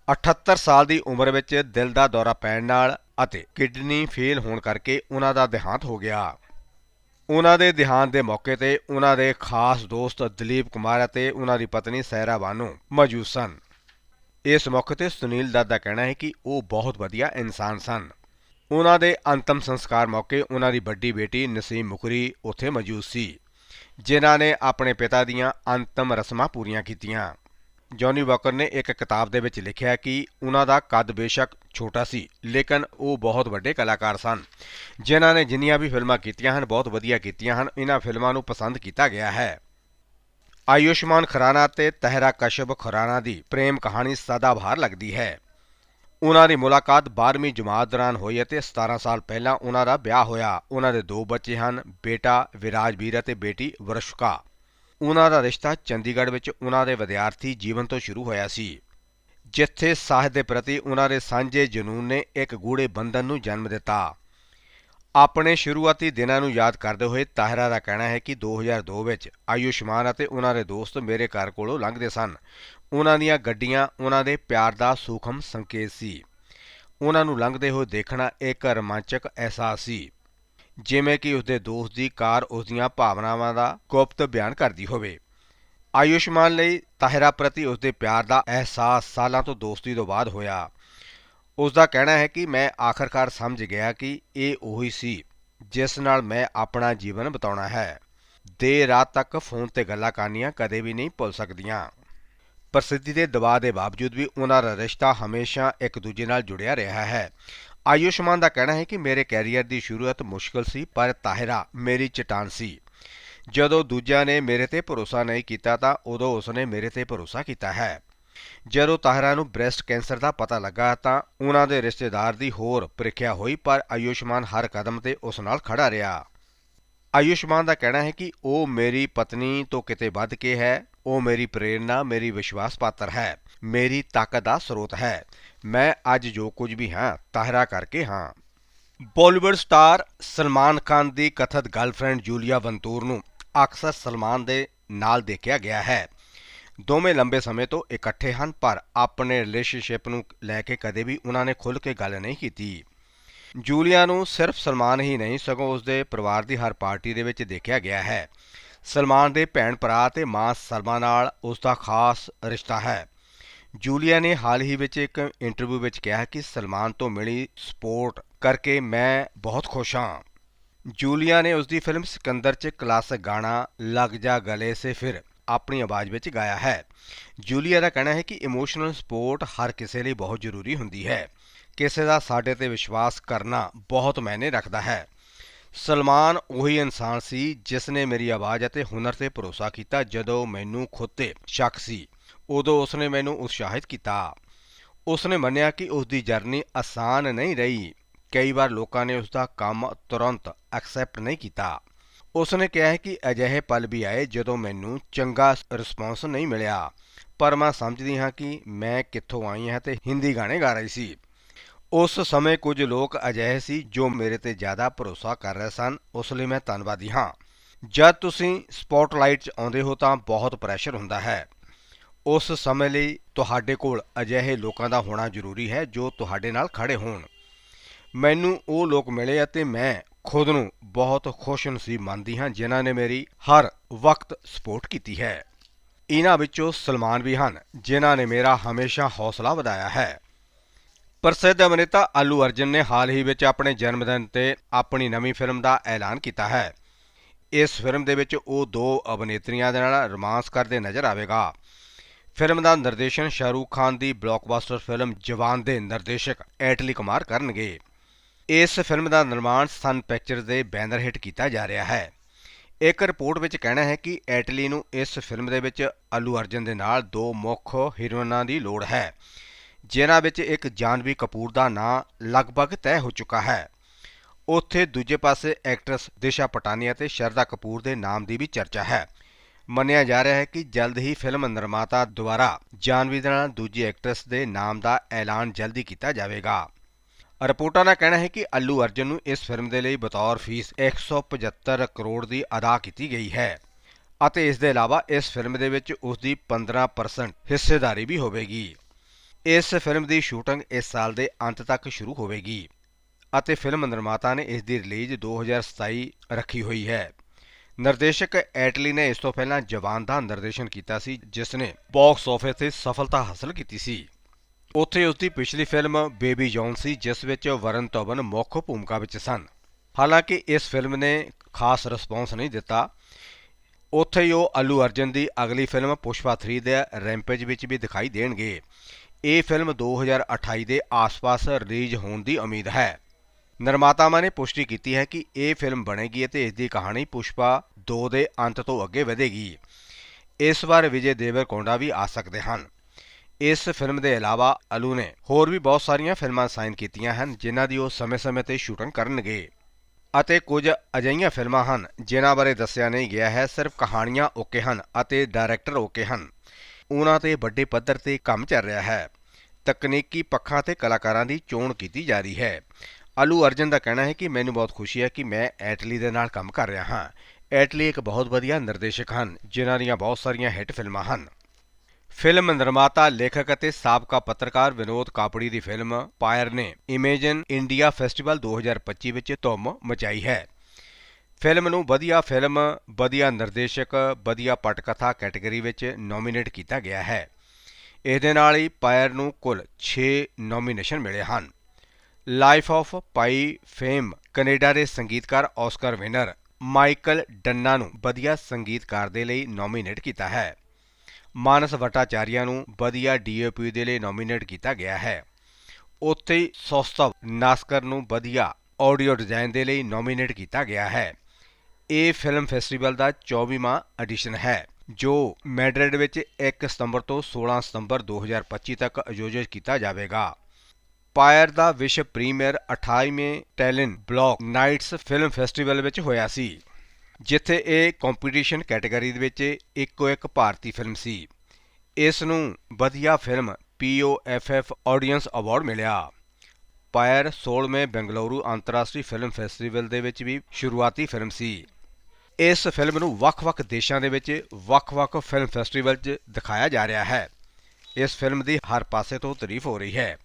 78 ਸਾਲ ਦੀ ਉਮਰ ਵਿੱਚ ਦਿਲ ਦਾ ਦੌਰਾ ਪੈਣ ਨਾਲ ਅਤੇ ਕਿਡਨੀ ਫੇਲ ਹੋਣ ਕਰਕੇ ਉਹਨਾਂ ਦਾ ਦੇਹਾਂਤ ਹੋ ਗਿਆ। ਉਹਨਾਂ ਦੇ ਦੇਹਾਂਤ ਦੇ ਮੌਕੇ ਤੇ ਉਹਨਾਂ ਦੇ ਖਾਸ ਦੋਸਤ ਦਲੀਪ ਕੁਮਾਰ ਅਤੇ ਉਹਨਾਂ ਦੀ ਪਤਨੀ ਸਹਿਰਾ ਬਾਨੋ ਮੌਜੂਦ ਸਨ। ਇਸ ਮੌਕੇ ਤੇ ਸੁਨੀਲ ਦੱਤ ਦਾ ਕਹਿਣਾ ਹੈ ਕਿ ਉਹ ਬਹੁਤ ਵਧੀਆ ਇਨਸਾਨ ਸਨ। ਉਹਨਾਂ ਦੇ ਅੰਤਮ ਸੰਸਕਾਰ ਮੌਕੇ ਉਹਨਾਂ ਦੀ ਵੱਡੀ ਬੇਟੀ ਨਸੀਮ ਮੁਕਰੀ ਉੱਥੇ ਮੌਜੂਦ ਸੀ, ਜਿਨ੍ਹਾਂ ਨੇ ਆਪਣੇ ਪਿਤਾ ਦੀਆਂ ਅੰਤਮ ਰਸਮਾਂ ਪੂਰੀਆਂ ਕੀਤੀਆਂ। ਜੌਨੀ ਵਾਕਰ ਨੇ ਇੱਕ ਕਿਤਾਬ ਦੇ ਵਿੱਚ ਲਿਖਿਆ ਕਿ ਉਹਨਾਂ ਦਾ ਕੱਦ ਬੇਸ਼ੱਕ ਛੋਟਾ ਸੀ, ਲੇਕਿਨ ਉਹ ਬਹੁਤ ਵੱਡੇ ਕਲਾਕਾਰ ਸਨ। ਜਿਨ੍ਹਾਂ ਨੇ ਜਿੰਨੀਆਂ ਵੀ ਫਿਲਮਾਂ ਕੀਤੀਆਂ ਹਨ, ਬਹੁਤ ਵਧੀਆ ਕੀਤੀਆਂ ਹਨ, ਇਹਨਾਂ ਫਿਲਮਾਂ ਨੂੰ ਪਸੰਦ ਕੀਤਾ ਗਿਆ ਹੈ। ਆਯੁਸ਼ਮਾਨ ਖੁਰਾਨਾ ਤੇ ਤਹਿਰਾ ਕਸ਼ਬ ਖੁਰਾਨਾ ਦੀ ਪ੍ਰੇਮ ਕਹਾਣੀ ਸਦਾਬਹਾਰ ਲੱਗਦੀ ਹੈ। ਉਹਨਾਂ ਦੀ ਮੁਲਾਕਾਤ 12ਵੀਂ ਜਮਾਤ ਦੌਰਾਨ ਹੋਈ ਅਤੇ 17 ਸਾਲ ਪਹਿਲਾਂ ਉਹਨਾਂ ਦਾ ਵਿਆਹ ਹੋਇਆ। ਉਹਨਾਂ ਦੇ ਦੋ ਬੱਚੇ ਹਨ, ਬੇਟਾ ਵਿਰਾਜਵੀਰ ਅਤੇ ਬੇਟੀ ਵਰਸ਼ਕਾ। ਉਹਨਾਂ ਦਾ ਰਿਸ਼ਤਾ ਚੰਡੀਗੜ੍ਹ ਵਿੱਚ ਉਹਨਾਂ ਦੇ ਵਿਦਿਆਰਥੀ ਜੀਵਨ ਤੋਂ ਸ਼ੁਰੂ ਹੋਇਆ ਸੀ। ਜਿੱਥੇ ਸਾਹਿਤ ਦੇ ਪ੍ਰਤੀ ਉਹਨਾਂ ਦੇ ਸਾਂਝੇ ਜਨੂਨ ਨੇ ਇੱਕ ਗੂੜੇ ਬੰਧਨ ਨੂੰ ਜਨਮ ਦਿੱਤਾ। ਆਪਣੇ ਸ਼ੁਰੂਆਤੀ ਦਿਨਾਂ ਨੂੰ ਯਾਦ ਕਰਦੇ ਹੋਏ ਤਾਹਿਰਾ ਦਾ ਕਹਿਣਾ ਹੈ ਕਿ 2002 ਵਿੱਚ ਆਯੁਸ਼ਮਾਨ ਅਤੇ ਉਹਨਾਂ ਦੇ ਦੋਸਤ ਮੇਰੇ ਘਰ ਕੋਲੋਂ ਲੰਘਦੇ ਸਨ। ਉਹਨਾਂ ਦੀਆਂ ਗੱਡੀਆਂ, ਉਹਨਾਂ ਦੇ ਪਿਆਰ ਦਾ ਸੂਖਮ ਸੰਕੇਤ ਸੀ। ਉਹਨਾਂ ਨੂੰ ਲੰਘਦੇ ਹੋਏ ਦੇਖਣਾ ਇੱਕ ਰੋਮਾਂਚਕ ਅਹਿਸਾਸ ਸੀ। ਜਿਵੇਂ ਕਿ ਉਸਦੇ ਦੋਸਤ ਦੀ ਕਾਰ ਉਸਦੀਆਂ ਭਾਵਨਾਵਾਂ ਦਾ ਗੁਪਤ ਬਿਆਨ ਕਰਦੀ ਹੋਵੇ। ਆਯੁਸ਼ਮਾਨ ਲਈ ਤਾਹਿਰਾ ਪ੍ਰਤੀ ਉਸਦੇ ਪਿਆਰ ਦਾ ਅਹਿਸਾਸ ਸਾਲਾਂ ਤੋਂ ਦੋਸਤੀ ਤੋਂ ਬਾਅਦ ਹੋਇਆ। ਉਸ ਦਾ ਕਹਿਣਾ ਹੈ ਕਿ ਮੈਂ ਆਖਰਕਾਰ ਸਮਝ ਗਿਆ ਕਿ ਇਹ ਉਹੀ ਸੀ ਜਿਸ ਨਾਲ ਮੈਂ ਆਪਣਾ ਜੀਵਨ ਬਿਤਾਉਣਾ ਹੈ। ਦੇਰ ਰਾਤ ਤੱਕ ਫੋਨ ਤੇ ਗੱਲਾਂ ਕਰਨੀਆਂ ਕਦੇ ਵੀ ਨਹੀਂ ਭੁੱਲ ਸਕਦੀਆਂ। ਪ੍ਰਸਿੱਧੀ ਦੇ ਦਬਾਅ ਦੇ ਬਾਵਜੂਦ ਵੀ ਉਹਨਾਂ ਦਾ ਰਿਸ਼ਤਾ ਹਮੇਸ਼ਾ ਇੱਕ ਦੂਜੇ ਨਾਲ ਜੁੜਿਆ ਰਿਹਾ ਹੈ। ਆਯੁਸ਼ਮਾਨ ਦਾ ਕਹਿਣਾ ਹੈ ਕਿ ਮੇਰੇ ਕੈਰੀਅਰ ਦੀ ਸ਼ੁਰੂਆਤ ਮੁਸ਼ਕਲ ਸੀ, ਪਰ ਤਾਹਿਰਾ ਮੇਰੀ ਚਟਾਨ ਸੀ। ਜਦੋਂ ਦੂਜਿਆਂ ਨੇ ਮੇਰੇ ਤੇ ਭਰੋਸਾ ਨਹੀਂ ਕੀਤਾ ਤਾਂ ਉਦੋਂ ਉਸਨੇ ਮੇਰੇ ਤੇ ਭਰੋਸਾ ਕੀਤਾ ਹੈ। ਜਦੋਂ ਤਾਹਿਰਾ ਨੂੰ ਬ੍ਰੈਸਟ ਕੈਂਸਰ ਦਾ ਪਤਾ ਲੱਗਾ ਤਾਂ ਉਹਨਾਂ ਦੇ ਰਿਸ਼ਤੇਦਾਰ ਦੀ ਹੋਰ ਪ੍ਰੀਖਿਆ ਹੋਈ, ਪਰ ਆਯੁਸ਼ਮਾਨ ਹਰ ਕਦਮ ਤੇ ਉਸ ਨਾਲ ਖੜਾ ਰਿਹਾ। ਆਯੁਸ਼ਮਾਨ ਦਾ ਕਹਿਣਾ ਹੈ ਕਿ ਉਹ ਮੇਰੀ ਪਤਨੀ ਤੋਂ ਕਿਤੇ ਵੱਧ ਕੇ ਹੈ ਉਹ ਮੇਰੀ ਪ੍ਰੇਰਣਾ, ਮੇਰੀ ਵਿਸ਼ਵਾਸ ਪਾਤਰ ਹੈ, ਮੇਰੀ ਤਾਕਤ ਦਾ ਸਰੋਤ ਹੈ। ਮੈਂ ਅੱਜ ਜੋ ਕੁਝ ਵੀ ਹਾਂ, ਤਾਹਰਾ ਕਰਕੇ ਹਾਂ। ਬਾਲੀਵੁੱਡ ਸਟਾਰ ਸਲਮਾਨ ਖਾਨ ਦੀ ਕਥਿਤ ਗਰਲਫ੍ਰੈਂਡ ਜੂਲੀਆ ਵੰਤੂਰ ਨੂੰ ਅਕਸਰ ਸਲਮਾਨ ਦੇ ਨਾਲ ਦੇਖਿਆ ਗਿਆ ਹੈ। ਦੋਵੇਂ ਲੰਬੇ ਸਮੇਂ ਤੋਂ ਇਕੱਠੇ ਹਨ, ਪਰ ਆਪਣੇ ਰਿਲੇਸ਼ਨਸ਼ਿਪ ਨੂੰ ਲੈ ਕੇ ਕਦੇ ਵੀ ਉਹਨਾਂ ਨੇ ਖੁੱਲ੍ਹ ਕੇ ਗੱਲ ਨਹੀਂ ਕੀਤੀ। ਜੂਲੀਆ ਨੂੰ ਸਿਰਫ ਸਲਮਾਨ ਹੀ ਨਹੀਂ, ਸਗੋਂ ਉਸਦੇ ਪਰਿਵਾਰ ਦੀ ਹਰ ਪਾਰਟੀ ਦੇ ਵਿੱਚ ਦੇਖਿਆ ਗਿਆ ਹੈ। ਸਲਮਾਨ ਦੇ ਭੈਣ ਭਰਾ ਤੇ ਮਾਂ ਸਲਮਾ ਨਾਲ ਉਸ ਦਾ ਖਾਸ ਰਿਸ਼ਤਾ ਹੈ। ਜੂਲੀਆ ਨੇ ਹਾਲ ਹੀ ਵਿੱਚ ਇੱਕ ਇੰਟਰਵਿਊ ਵਿੱਚ ਕਿਹਾ ਕਿ ਸਲਮਾਨ ਤੋਂ ਮਿਲੀ ਸਪੋਰਟ ਕਰਕੇ ਮੈਂ ਬਹੁਤ ਖੁਸ਼ ਹਾਂ। ਜੂਲੀਆ ਨੇ ਉਸ ਦੀ ਫਿਲਮ ਸਿਕੰਦਰ 'ਚ ਕਲਾਸਿਕ ਗਾਣਾ ਲੱਗ ਜਾ ਗਲੇ ਸੇ ਫਿਰ ਆਪਣੀ ਆਵਾਜ਼ ਵਿੱਚ ਗਾਇਆ ਹੈ। ਜੂਲੀਆ ਦਾ ਕਹਿਣਾ ਹੈ ਕਿ ਇਮੋਸ਼ਨਲ ਸਪੋਰਟ ਹਰ ਕਿਸੇ ਲਈ ਬਹੁਤ ਜ਼ਰੂਰੀ ਹੁੰਦੀ ਹੈ। ਕਿਸੇ ਦਾ ਸਾਡੇ ਤੇ ਵਿਸ਼ਵਾਸ ਕਰਨਾ ਬਹੁਤ ਮਾਇਨੇ ਰੱਖਦਾ ਹੈ। ਸਲਮਾਨ ਉਹੀ ਇਨਸਾਨ ਸੀ ਜਿਸ ਨੇ ਮੇਰੀ ਆਵਾਜ਼ ਅਤੇ ਹੁਨਰ ਤੇ ਭਰੋਸਾ ਕੀਤਾ ਜਦੋਂ ਮੈਨੂੰ ਖੁਦ ਤੇ ਸ਼ੱਕ ਸੀ। ਉਦੋਂ ਉਸਨੇ ਮੈਨੂੰ ਉਤਸ਼ਾਹਿਤ ਕੀਤਾ। ਉਸਨੇ ਮੰਨਿਆ ਕਿ ਉਸ ਦੀ ਜਰਨੀ ਆਸਾਨ ਨਹੀਂ ਰਹੀ। ਕਈ ਵਾਰ ਲੋਕਾਂ ਨੇ ਉਸ ਦਾ ਕੰਮ ਤੁਰੰਤ ਐਕਸੈਪਟ ਨਹੀਂ ਕੀਤਾ। ਉਸਨੇ ਕਿਹਾ ਹੈ ਕਿ ਅਜਿਹੇ ਪਲ ਵੀ ਆਏ ਜਦੋਂ ਮੈਨੂੰ ਚੰਗਾ ਰਿਸਪੌਂਸ ਨਹੀਂ ਮਿਲਿਆ। ਪਰ ਮੈਂ ਸਮਝਦੀ ਹਾਂ ਕਿ ਮੈਂ ਕਿੱਥੋਂ ਆਈ ਹਾਂ ਤੇ ਹਿੰਦੀ ਗਾਣੇ ਗਾ ਰਹੀ ਸੀ। ਉਸ ਸਮੇਂ ਕੁਝ ਲੋਕ ਅਜਿਹੇ ਸੀ ਜੋ ਮੇਰੇ ਤੇ ਜ਼ਿਆਦਾ ਭਰੋਸਾ ਕਰ ਰਹੇ ਸਨ, ਉਸ ਲਈ ਮੈਂ ਧੰਨਵਾਦੀ ਹਾਂ। ਜਦ ਤੁਸੀਂ ਸਪੌਟਲਾਈਟ 'ਚ ਆਉਂਦੇ ਹੋ ਤਾਂ ਬਹੁਤ ਪ੍ਰੈਸ਼ਰ ਹੁੰਦਾ ਹੈ। ਉਸ ਸਮੇਂ ਲਈ ਤੁਹਾਡੇ ਕੋਲ ਅਜਿਹੇ ਲੋਕਾਂ ਦਾ ਹੋਣਾ ਜ਼ਰੂਰੀ ਹੈ ਜੋ ਤੁਹਾਡੇ ਨਾਲ ਖੜੇ ਹੋਣ। ਮੈਨੂੰ ਉਹ ਲੋਕ ਮਿਲੇ ਅਤੇ ਮੈਂ ਖੁਦ ਨੂੰ ਬਹੁਤ ਖੁਸ਼ ਨਸੀਬ ਮੰਨਦੀ ਹਾਂ ਜਿਨ੍ਹਾਂ ਨੇ ਮੇਰੀ ਹਰ ਵਕਤ ਸਪੋਰਟ ਕੀਤੀ ਹੈ। ਇਹਨਾਂ ਵਿੱਚੋਂ ਸਲਮਾਨ ਵੀ ਹਨ, ਜਿਨ੍ਹਾਂ ਨੇ ਮੇਰਾ ਹਮੇਸ਼ਾ ਹੌਸਲਾ ਵਧਾਇਆ ਹੈ। ਪ੍ਰਸਿੱਧ ਅਭਿਨੇਤਾ ਅਲੂ ਅਰਜਨ ਨੇ ਹਾਲ ਹੀ ਵਿੱਚ ਆਪਣੇ ਜਨਮ ਦਿਨ ਤੇ ਆਪਣੀ ਨਵੀਂ ਫਿਲਮ ਦਾ ਐਲਾਨ ਕੀਤਾ ਹੈ। ਇਸ ਫਿਲਮ ਦੇ ਵਿੱਚ ਉਹ ਦੋ ਅਭਿਨੇਤਰੀਆਂ ਦੇ ਨਾਲ ਰੋਮਾਂਸ ਕਰਦੇ ਨਜ਼ਰ ਆਵੇਗਾ। ਫਿਲਮ ਦਾ ਨਿਰਦੇਸ਼ਨ ਸ਼ਾਹਰੂਖ ਖਾਨ ਦੀ ਬਲੌਕਬਸਟਰ ਫਿਲਮ ਜਵਾਨ ਦੇ ਨਿਰਦੇਸ਼ਕ ਐਟਲੀ ਕੁਮਾਰ ਕਰਨਗੇ। ਇਸ ਫਿਲਮ ਦਾ ਨਿਰਮਾਣ ਸਨ ਪਿਕਚਰਜ਼ ਦੇ ਬੈਨਰ ਹੇਠ ਕੀਤਾ ਜਾ ਰਿਹਾ ਹੈ। ਇੱਕ ਰਿਪੋਰਟ ਵਿੱਚ ਕਹਿਣਾ ਹੈ ਕਿ ਐਟਲੀ ਨੂੰ ਇਸ ਫਿਲਮ ਦੇ ਵਿੱਚ ਆਲੂ ਅਰਜਨ ਦੇ ਨਾਲ ਦੋ ਮੁੱਖ ਹੀਰੋਇਨਾਂ ਦੀ ਲੋੜ ਹੈ। ਜਿਨ੍ਹਾਂ ਵਿੱਚ ਇੱਕ ਜਾਨਵੀ ਕਪੂਰ ਦਾ ਨਾਂ ਲਗਭਗ ਤੈਅ ਹੋ ਚੁੱਕਾ ਹੈ। ਉੱਥੇ ਦੂਜੇ ਪਾਸੇ ਐਕਟਰਸ ਦਿਸ਼ਾ ਪਟਾਨੀਆ ਅਤੇ ਸ਼ਰਦਾ ਕਪੂਰ ਦੇ ਨਾਮ ਦੀ ਵੀ ਚਰਚਾ ਹੈ। ਮੰਨਿਆ ਜਾ ਰਿਹਾ ਹੈ ਕਿ ਜਲਦ ਹੀ ਫਿਲਮ ਨਿਰਮਾਤਾ ਦੁਆਰਾ ਜਾਨਵੀ ਦੇ ਨਾਲ ਦੂਜੀ ਐਕਟਰਸ ਦੇ ਨਾਮ ਦਾ ਐਲਾਨ ਜਲਦੀ ਕੀਤਾ ਜਾਵੇਗਾ। ਰਿਪੋਰਟਾਂ ਦਾ ਕਹਿਣਾ ਹੈ ਕਿ ਅੱਲੂ ਅਰਜਨ ਨੂੰ ਇਸ ਫਿਲਮ ਦੇ ਲਈ ਬਤੌਰ ਫੀਸ 175 ਕਰੋੜ ਦੀ ਅਦਾ ਕੀਤੀ ਗਈ ਹੈ ਅਤੇ ਇਸ ਦੇ ਇਲਾਵਾ ਇਸ ਫਿਲਮ ਦੇ ਵਿੱਚ ਉਸ ਦੀ 15% ਹਿੱਸੇਦਾਰੀ ਵੀ ਹੋਵੇਗੀ। ਇਸ ਫਿਲਮ ਦੀ ਸ਼ੂਟਿੰਗ ਇਸ ਸਾਲ ਦੇ ਅੰਤ ਤੱਕ ਸ਼ੁਰੂ ਹੋਵੇਗੀ ਅਤੇ ਫਿਲਮ ਨਿਰਮਾਤਾ ਨੇ ਇਸ ਦੀ ਰਿਲੀਜ਼ 2027 ਰੱਖੀ ਹੋਈ ਹੈ। ਨਿਰਦੇਸ਼ਕ ਐਟਲੀ ਨੇ ਇਸ ਤੋਂ ਪਹਿਲਾਂ ਜਵਾਨ ਦਾ ਨਿਰਦੇਸ਼ਨ ਕੀਤਾ ਸੀ, ਜਿਸ ਨੇ ਬਾਕਸ ਆਫਿਸ ਤੇ ਸਫਲਤਾ ਹਾਸਲ ਕੀਤੀ ਸੀ। ਉੱਥੇ ਉਸ ਦੀ ਪਿਛਲੀ ਫਿਲਮ ਬੇਬੀ ਜੌਨ ਸੀ, ਜਿਸ ਵਿੱਚ ਵਰਨ ਧਵਨ ਮੁੱਖ ਭੂਮਿਕਾ ਵਿੱਚ ਸਨ। ਹਾਲਾਂਕਿ ਇਸ ਫਿਲਮ ਨੇ ਖਾਸ ਰਿਸਪੌਂਸ ਨਹੀਂ ਦਿੱਤਾ। ਉੱਥੇ ਹੀ ਉਹ ਅੱਲੂ ਅਰਜਨ ਦੀ ਅਗਲੀ ਫਿਲਮ ਪੁਸ਼ਪਾ 3 ਦੇ ਰੈਂਪੇਜ ਵਿੱਚ ਵੀ ਦਿਖਾਈ ਦੇਣਗੇ। ਇਹ ਫਿਲਮ 2028 ਦੇ ਆਸ-ਪਾਸ ਰਿਲੀਜ਼ ਹੋਣ ਦੀ ਉਮੀਦ ਹੈ। ਨਿਰਮਾਤਾਵਾਂ ਨੇ ਪੁਸ਼ਟੀ ਕੀਤੀ ਹੈ ਕਿ ਇਹ ਫਿਲਮ ਬਣੇਗੀ ਅਤੇ ਇਸ ਦੀ ਕਹਾਣੀ ਪੁਸ਼ਪਾ 2 ਦੇ ਅੰਤ ਤੋਂ ਅੱਗੇ ਵਧੇਗੀ। ਇਸ ਵਾਰ ਵਿਜੇ ਦੇਵਰਕੌਂਡਾ ਵੀ ਆ ਸਕਦੇ ਹਨ। ਇਸ ਫਿਲਮ ਦੇ ਇਲਾਵਾ ਅਲੂ ਨੇ ਹੋਰ ਵੀ ਬਹੁਤ ਸਾਰੀਆਂ ਫਿਲਮਾਂ ਸਾਈਨ ਕੀਤੀਆਂ ਹਨ, ਜਿਨ੍ਹਾਂ ਦੀ ਉਹ ਸਮੇਂ-ਸਮੇਂ ਤੇ ਸ਼ੂਟਿੰਗ ਕਰਨਗੇ। ਅਤੇ ਕੁਝ ਅਜਿਹੀਆਂ ਫਿਲਮਾਂ ਹਨ, ਜਿਨ੍ਹਾਂ ਬਾਰੇ ਦੱਸਿਆ ਨਹੀਂ ਗਿਆ ਹੈ, ਸਿਰਫ ਕਹਾਣੀਆਂ ਓਕੇ ਹਨ ਅਤੇ ਡਾਇਰੈਕਟਰ ਓਕੇ ਹਨ। ਉਹਨਾਂ ਤੇ ਵੱਡੇ ਪੱਧਰ ਤੇ ਕੰਮ ਚੱਲ ਰਿਹਾ ਹੈ। ਤਕਨੀਕੀ ਪੱਖਾਂ ਤੇ ਕਲਾਕਾਰਾਂ ਦੀ ਚੋਣ ਕੀਤੀ ਜਾ ਰਹੀ ਹੈ। ਅਲੂ ਅਰਜਨ ਦਾ ਕਹਿਣਾ ਹੈ ਕਿ ਮੈਨੂੰ ਬਹੁਤ ਖੁਸ਼ੀ ਹੈ ਕਿ ਮੈਂ ਐਟਲੀ ਦੇ ਨਾਲ ਕੰਮ ਕਰ ਰਿਹਾ ਹਾਂ। ਐਟਲੀ ਇੱਕ ਬਹੁਤ ਵਧੀਆ ਨਿਰਦੇਸ਼ਕ ਹਨ, ਜਿਨ੍ਹਾਂ ਦੀਆਂ ਬਹੁਤ ਸਾਰੀਆਂ ਹਿੱਟ ਫਿਲਮਾਂ ਹਨ। ਫਿਲਮ ਨਿਰਮਾਤਾ, ਲੇਖਕ ਅਤੇ ਸਾਬਕਾ ਪੱਤਰਕਾਰ ਵਿਨੋਦ ਕਾਪੜੀ ਦੀ ਫਿਲਮ ਪਾਇਰ ਨੇ ਇਮੇਜਨ ਇੰਡੀਆ ਫੈਸਟੀਵਲ 2025 ਵਿੱਚ ਧੁੰਮ ਮਚਾਈ ਹੈ। ਫਿਲਮ ਨੂੰ ਵਧੀਆ ਫਿਲਮ, ਵਧੀਆ ਨਿਰਦੇਸ਼ਕ, ਵਧੀਆ ਪਟਕਥਾ ਕੈਟਾਗਰੀ ਵਿੱਚ ਨੋਮੀਨੇਟ ਕੀਤਾ ਗਿਆ ਹੈ। ਇਹਦੇ ਨਾਲ ਹੀ ਪਾਇਰ ਨੂੰ ਕੁੱਲ 6 ਨੋਮੀਨੇਸ਼ਨ ਮਿਲੇ ਹਨ। Life of Pi fame Canada ਦੇ ਸੰਗੀਤਕਾਰ ਆਸਕਰ ਵਿਨਰ ਮਾਈਕਲ ਡੰਨਾ ਨੂੰ ਵਧੀਆ ਸੰਗੀਤਕਾਰ ਦੇ ਲਈ ਨੋਮੀਨੇਟ ਕੀਤਾ ਹੈ। ਮਾਨਸ ਵਟਾਚਾਰੀਆ ਨੂੰ ਵਧੀਆ ਡੀਓਪੀ ਦੇ ਲਈ ਨੋਮੀਨੇਟ ਕੀਤਾ ਗਿਆ ਹੈ। ਉੱਥੇ ਸੌਸਤਵ ਨਾਸਕਰ ਨੂੰ ਵਧੀਆ ਆਡੀਓ ਡਿਜ਼ਾਈਨ ਦੇ ਲਈ ਨੋਮੀਨੇਟ ਕੀਤਾ ਗਿਆ ਹੈ। ਇਹ ਫਿਲਮ ਫੈਸਟੀਵਲ ਦਾ 24ਵਾਂ ਐਡੀਸ਼ਨ ਹੈ, ਜੋ ਮੈਡਰਿਡ ਵਿੱਚ 1 ਸਤੰਬਰ ਤੋਂ 16 ਸਤੰਬਰ 2025 ਤੱਕ ਆਯੋਜਿਤ ਕੀਤਾ ਜਾਵੇਗਾ। ਪਾਇਰ ਦਾ ਵਿਸ਼ਵ premiere 28ਵੇਂ Tallinn Black Nights film festival ਵਿੱਚ ਹੋਇਆ ਸੀ, ਜਿੱਥੇ ਇਹ ਕੰਪੀਟੀਸ਼ਨ ਕੈਟਾਗਰੀ ਦੇ ਵਿੱਚ ਇੱਕੋ ਇੱਕ ਭਾਰਤੀ ਫਿਲਮ ਸੀ। ਇਸ ਨੂੰ ਵਧੀਆ ਫਿਲਮ POFF ਆਡੀਅנס ਅਵਾਰਡ ਮਿਲਿਆ। ਪਾਇਰ 16ਵੇਂ ਬੰਗਲੌਰੂ ਅੰਤਰਰਾਸ਼ਟਰੀ ਫਿਲਮ ਫੈਸਟੀਵਲ ਦੇ ਵਿੱਚ ਵੀ ਸ਼ੁਰੂਆਤੀ ਫਿਲਮ ਸੀ। ਇਸ ਫਿਲਮ ਨੂੰ ਵੱਖ-ਵੱਖ ਦੇਸ਼ਾਂ ਦੇ ਵਿੱਚ ਵੱਖ-ਵੱਖ ਫਿਲਮ ਫੈਸਟੀਵਲ 'ਚ ਦਿਖਾਇਆ ਜਾ ਰਿਹਾ ਹੈ। ਇਸ ਫਿਲਮ ਦੀ ਹਰ ਪਾਸੇ ਤੋਂ ਤਾਰੀਫ ਹੋ ਰਹੀ ਹੈ।